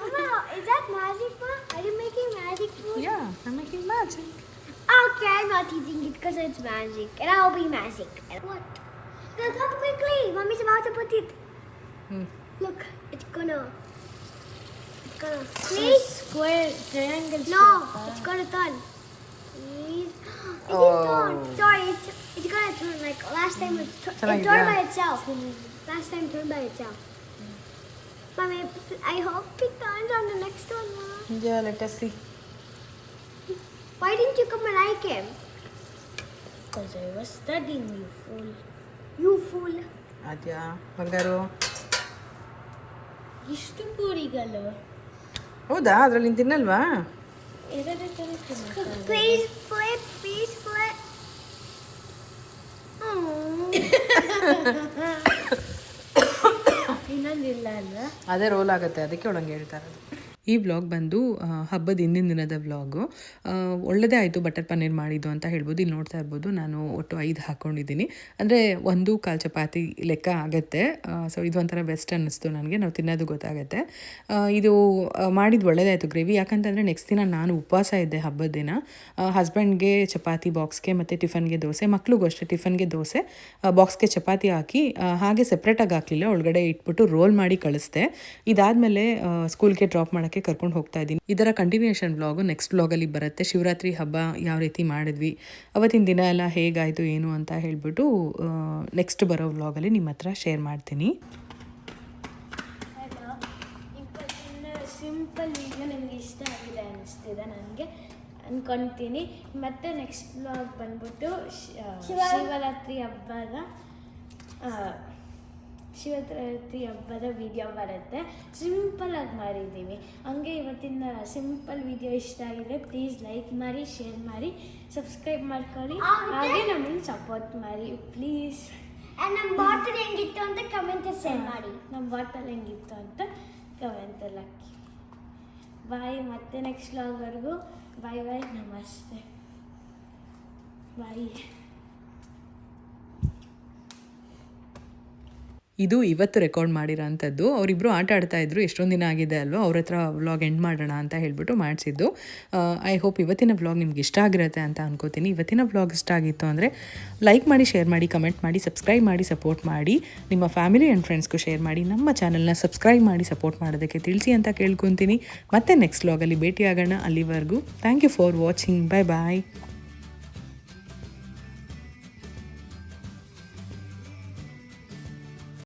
ಹಾ ಇಸ್ ಆ್ಯಪ್ ಮಾಡಿದ magic food? Yeah, I'm making magic. Okay, I'm not eating it because it's magic. And I'll be magic. What? Look up quickly. Mommy's about to put it. Hmm. Look, it's gonna. It's gonna. Please? Square, triangle. No, shape, it's gonna turn. Please. It oh. turn. Sorry, it's, it's gonna turn like last time tur- it mm. turned yeah. by itself. Last time turned by itself. Mm. Mommy, I hope it turns on the next one. Yeah, let us see. Why didn't you come and like him? Because I was studying, you fool. You fool. Aadya ಬಂಗಾರು ಇಷ್ಟು ಪೂರಿಗಳು ಹೌದಾ ಅದ್ರಲ್ಲಿ ನೀನು ತಿನ್ನಲ್ವಾ ಎರಡು ಥರ. Please flip, please flip. ಇನ್ನೊಂದಿಲ್ಲ ಅಲ್ವಾ ಅದೇ ರೋಲ್ ಆಗುತ್ತೆ ಅದಕ್ಕೆ ಒಳಗೆ ಹೇಳ್ತಾರೆ ಇರೋದು ಈ ವ್ಲಾಗ್ ಬಂದು ಹಬ್ಬದ ಹಿಂದಿನ ದಿನದ ವ್ಲಾಗು. ಒಳ್ಳೆಯದೇ ಆಯಿತು ಬಟರ್ ಪನ್ನೀರ್ ಮಾಡಿದ್ದು ಅಂತ ಹೇಳ್ಬೋದು. ಇಲ್ಲಿ ನೋಡ್ತಾ ಇರ್ಬೋದು, ನಾನು ಒಟ್ಟು ಐದು ಹಾಕ್ಕೊಂಡಿದ್ದೀನಿ ಅಂದರೆ ಒಂದು ಕಾಲು ಚಪಾತಿ ಲೆಕ್ಕ ಆಗುತ್ತೆ. ಸೊ ಇದು ಒಂಥರ ಬೆಸ್ಟ್ ಅನ್ನಿಸ್ತು ನನಗೆ. ನಾವು ತಿನ್ನೋದು ಗೊತ್ತಾಗುತ್ತೆ. ಇದು ಮಾಡಿದ್ದು ಒಳ್ಳೆಯದಾಯಿತು ಗ್ರೇವಿ. ಯಾಕಂತಂದರೆ ನೆಕ್ಸ್ಟ್ ದಿನ ನಾನು ಉಪವಾಸ ಇದ್ದೆ ಹಬ್ಬದ ದಿನ. ಹಸ್ಬೆಂಡ್ಗೆ ಚಪಾತಿ ಬಾಕ್ಸ್ಗೆ ಮತ್ತು ಟಿಫನ್ಗೆ ದೋಸೆ, ಮಕ್ಳಿಗೂ ಅಷ್ಟೇ ಟಿಫನ್ಗೆ ದೋಸೆ ಬಾಕ್ಸ್ಗೆ ಚಪಾತಿ ಹಾಕಿ ಹಾಗೆ ಸಪ್ರೇಟಾಗಿ ಹಾಕಲಿಲ್ಲ. ಒಳಗಡೆ ಇಟ್ಬಿಟ್ಟು ರೋಲ್ ಮಾಡಿ ಕಳಿಸ್ದೆ. ಇದಾದಮೇಲೆ ಸ್ಕೂಲ್ಗೆ ಡ್ರಾಪ್ ಮಾಡೋಕ್ಕೆ ಕರ್ಕೊಂಡು ಹೋಗ್ತಾ ಇದ್ದೀನಿ. ಇದರ ಕಂಟಿನ್ಯೂಷನ್ ಬ್ಲಾಗು ನೆಕ್ಸ್ಟ್ ಬ್ಲಾಗಲ್ಲಿ ಬರುತ್ತೆ. ಶಿವರಾತ್ರಿ ಹಬ್ಬ ಯಾವ ರೀತಿ ಮಾಡಿದ್ವಿ ಅವತ್ತಿನ ದಿನ ಎಲ್ಲ ಹೇಗಾಯಿತು ಏನು ಅಂತ ಹೇಳ್ಬಿಟ್ಟು ನೆಕ್ಸ್ಟ್ ಬರೋ ವ್ಲಾಗಲ್ಲಿ ನಿಮ್ಮ ಹತ್ರ ಶೇರ್ ಮಾಡ್ತೀನಿ. ಸಿಂಪಲ್ ವಿಡಿಯೋ ನಿಮ್ಗೆ ಇಷ್ಟ ಆಗಿದೆ ಅನಿಸ್ತಿದೆ ನನಗೆ. ಅಂದ್ಕೊತೀನಿ ಮತ್ತು ನೆಕ್ಸ್ಟ್ ಬ್ಲಾಗ್ ಬಂದ್ಬಿಟ್ಟು ಶಿ- ಆ, ಶಿವ- ಶಿವರಾತ್ರಿ ಹಬ್ಬದ ಆ, ಶಿವರಾತ್ರಿ ಹಬ್ಬದ ವಿಡಿಯೋ ಬರುತ್ತೆ. ಸಿಂಪಲಾಗಿ ಮಾಡಿದ್ದೀವಿ ಹಂಗೆ ಇವತ್ತಿನ ಸಿಂಪಲ್ ವಿಡಿಯೋ ಇಷ್ಟ ಆಗಿದೆ ಪ್ಲೀಸ್ ಲೈಕ್ ಮಾಡಿ ಶೇರ್ ಮಾಡಿ ಸಬ್ಸ್ಕ್ರೈಬ್ ಮಾಡ್ಕೊಳ್ಳಿ. ಹಾಗೆ ನಮ್ಮನ್ನು ಸಪೋರ್ಟ್ ಮಾಡಿ. ಪ್ಲೀಸ್ ನಮ್ಮ ಬಾಟಲ್ ಹೆಂಗಿತ್ತು ಅಂತ ಕಮೆಂಟ್ ಶೇರ್ ಮಾಡಿ. ನಮ್ಮ ಬಾಟಲ್ ಹೆಂಗಿತ್ತು ಅಂತ ಕಮೆಂಟಲ್ಲಿ ಹಾಕಿ. ಬಾಯ್ ಮತ್ತೆ ನೆಕ್ಸ್ಟ್ ವ್ಲಾಗ್ವರೆಗೂ ಬಾಯ್ ಬಾಯ್ ನಮಸ್ತೆ. ಬಾಯ್ ಇದು ಇವತ್ತು ರೆಕಾರ್ಡ್ ಮಾಡಿರೋಂಥದ್ದು. ಅವರಿಬ್ಬರು ಆಟ ಆಡ್ತಾ ಇದ್ರು. ಎಷ್ಟೊಂದು ದಿನ ಆಗಿದೆ ಅಲ್ವಾ? ಅವ್ರ ಹತ್ರ ವ್ಲಾಗ್ ಎಂಡ್ ಮಾಡೋಣ ಅಂತ ಹೇಳಿಬಿಟ್ಟು ಮಾಡಿಸಿದ್ದು. ಐ ಹೋಪ್ ಇವತ್ತಿನ ವ್ಲಾಗ್ ನಿಮ್ಗೆ ಇಷ್ಟ ಆಗಿರುತ್ತೆ ಅಂತ ಅನ್ಕೋತೀನಿ. ಇವತ್ತಿನ ವ್ಲಾಗ್ ಇಷ್ಟ ಆಗಿತ್ತು ಅಂದರೆ ಲೈಕ್ ಮಾಡಿ ಶೇರ್ ಮಾಡಿ ಕಮೆಂಟ್ ಮಾಡಿ ಸಬ್ಸ್ಕ್ರೈಬ್ ಮಾಡಿ ಸಪೋರ್ಟ್ ಮಾಡಿ. ನಿಮ್ಮ ಫ್ಯಾಮಿಲಿ ಆ್ಯಂಡ್ ಫ್ರೆಂಡ್ಸ್ಗೂ ಶೇರ್ ಮಾಡಿ. ನಮ್ಮ ಚಾನಲ್ನ ಸಬ್ಸ್ಕ್ರೈಬ್ ಮಾಡಿ ಸಪೋರ್ಟ್ ಮಾಡೋದಕ್ಕೆ ತಿಳಿಸಿ ಅಂತ ಕೇಳ್ಕೊತೀನಿ. ಮತ್ತೆ ನೆಕ್ಸ್ಟ್ ವ್ಲಾಗಲ್ಲಿ ಭೇಟಿಯಾಗೋಣ ಅಲ್ಲಿವರೆಗೂ. Thank you for watching bye bye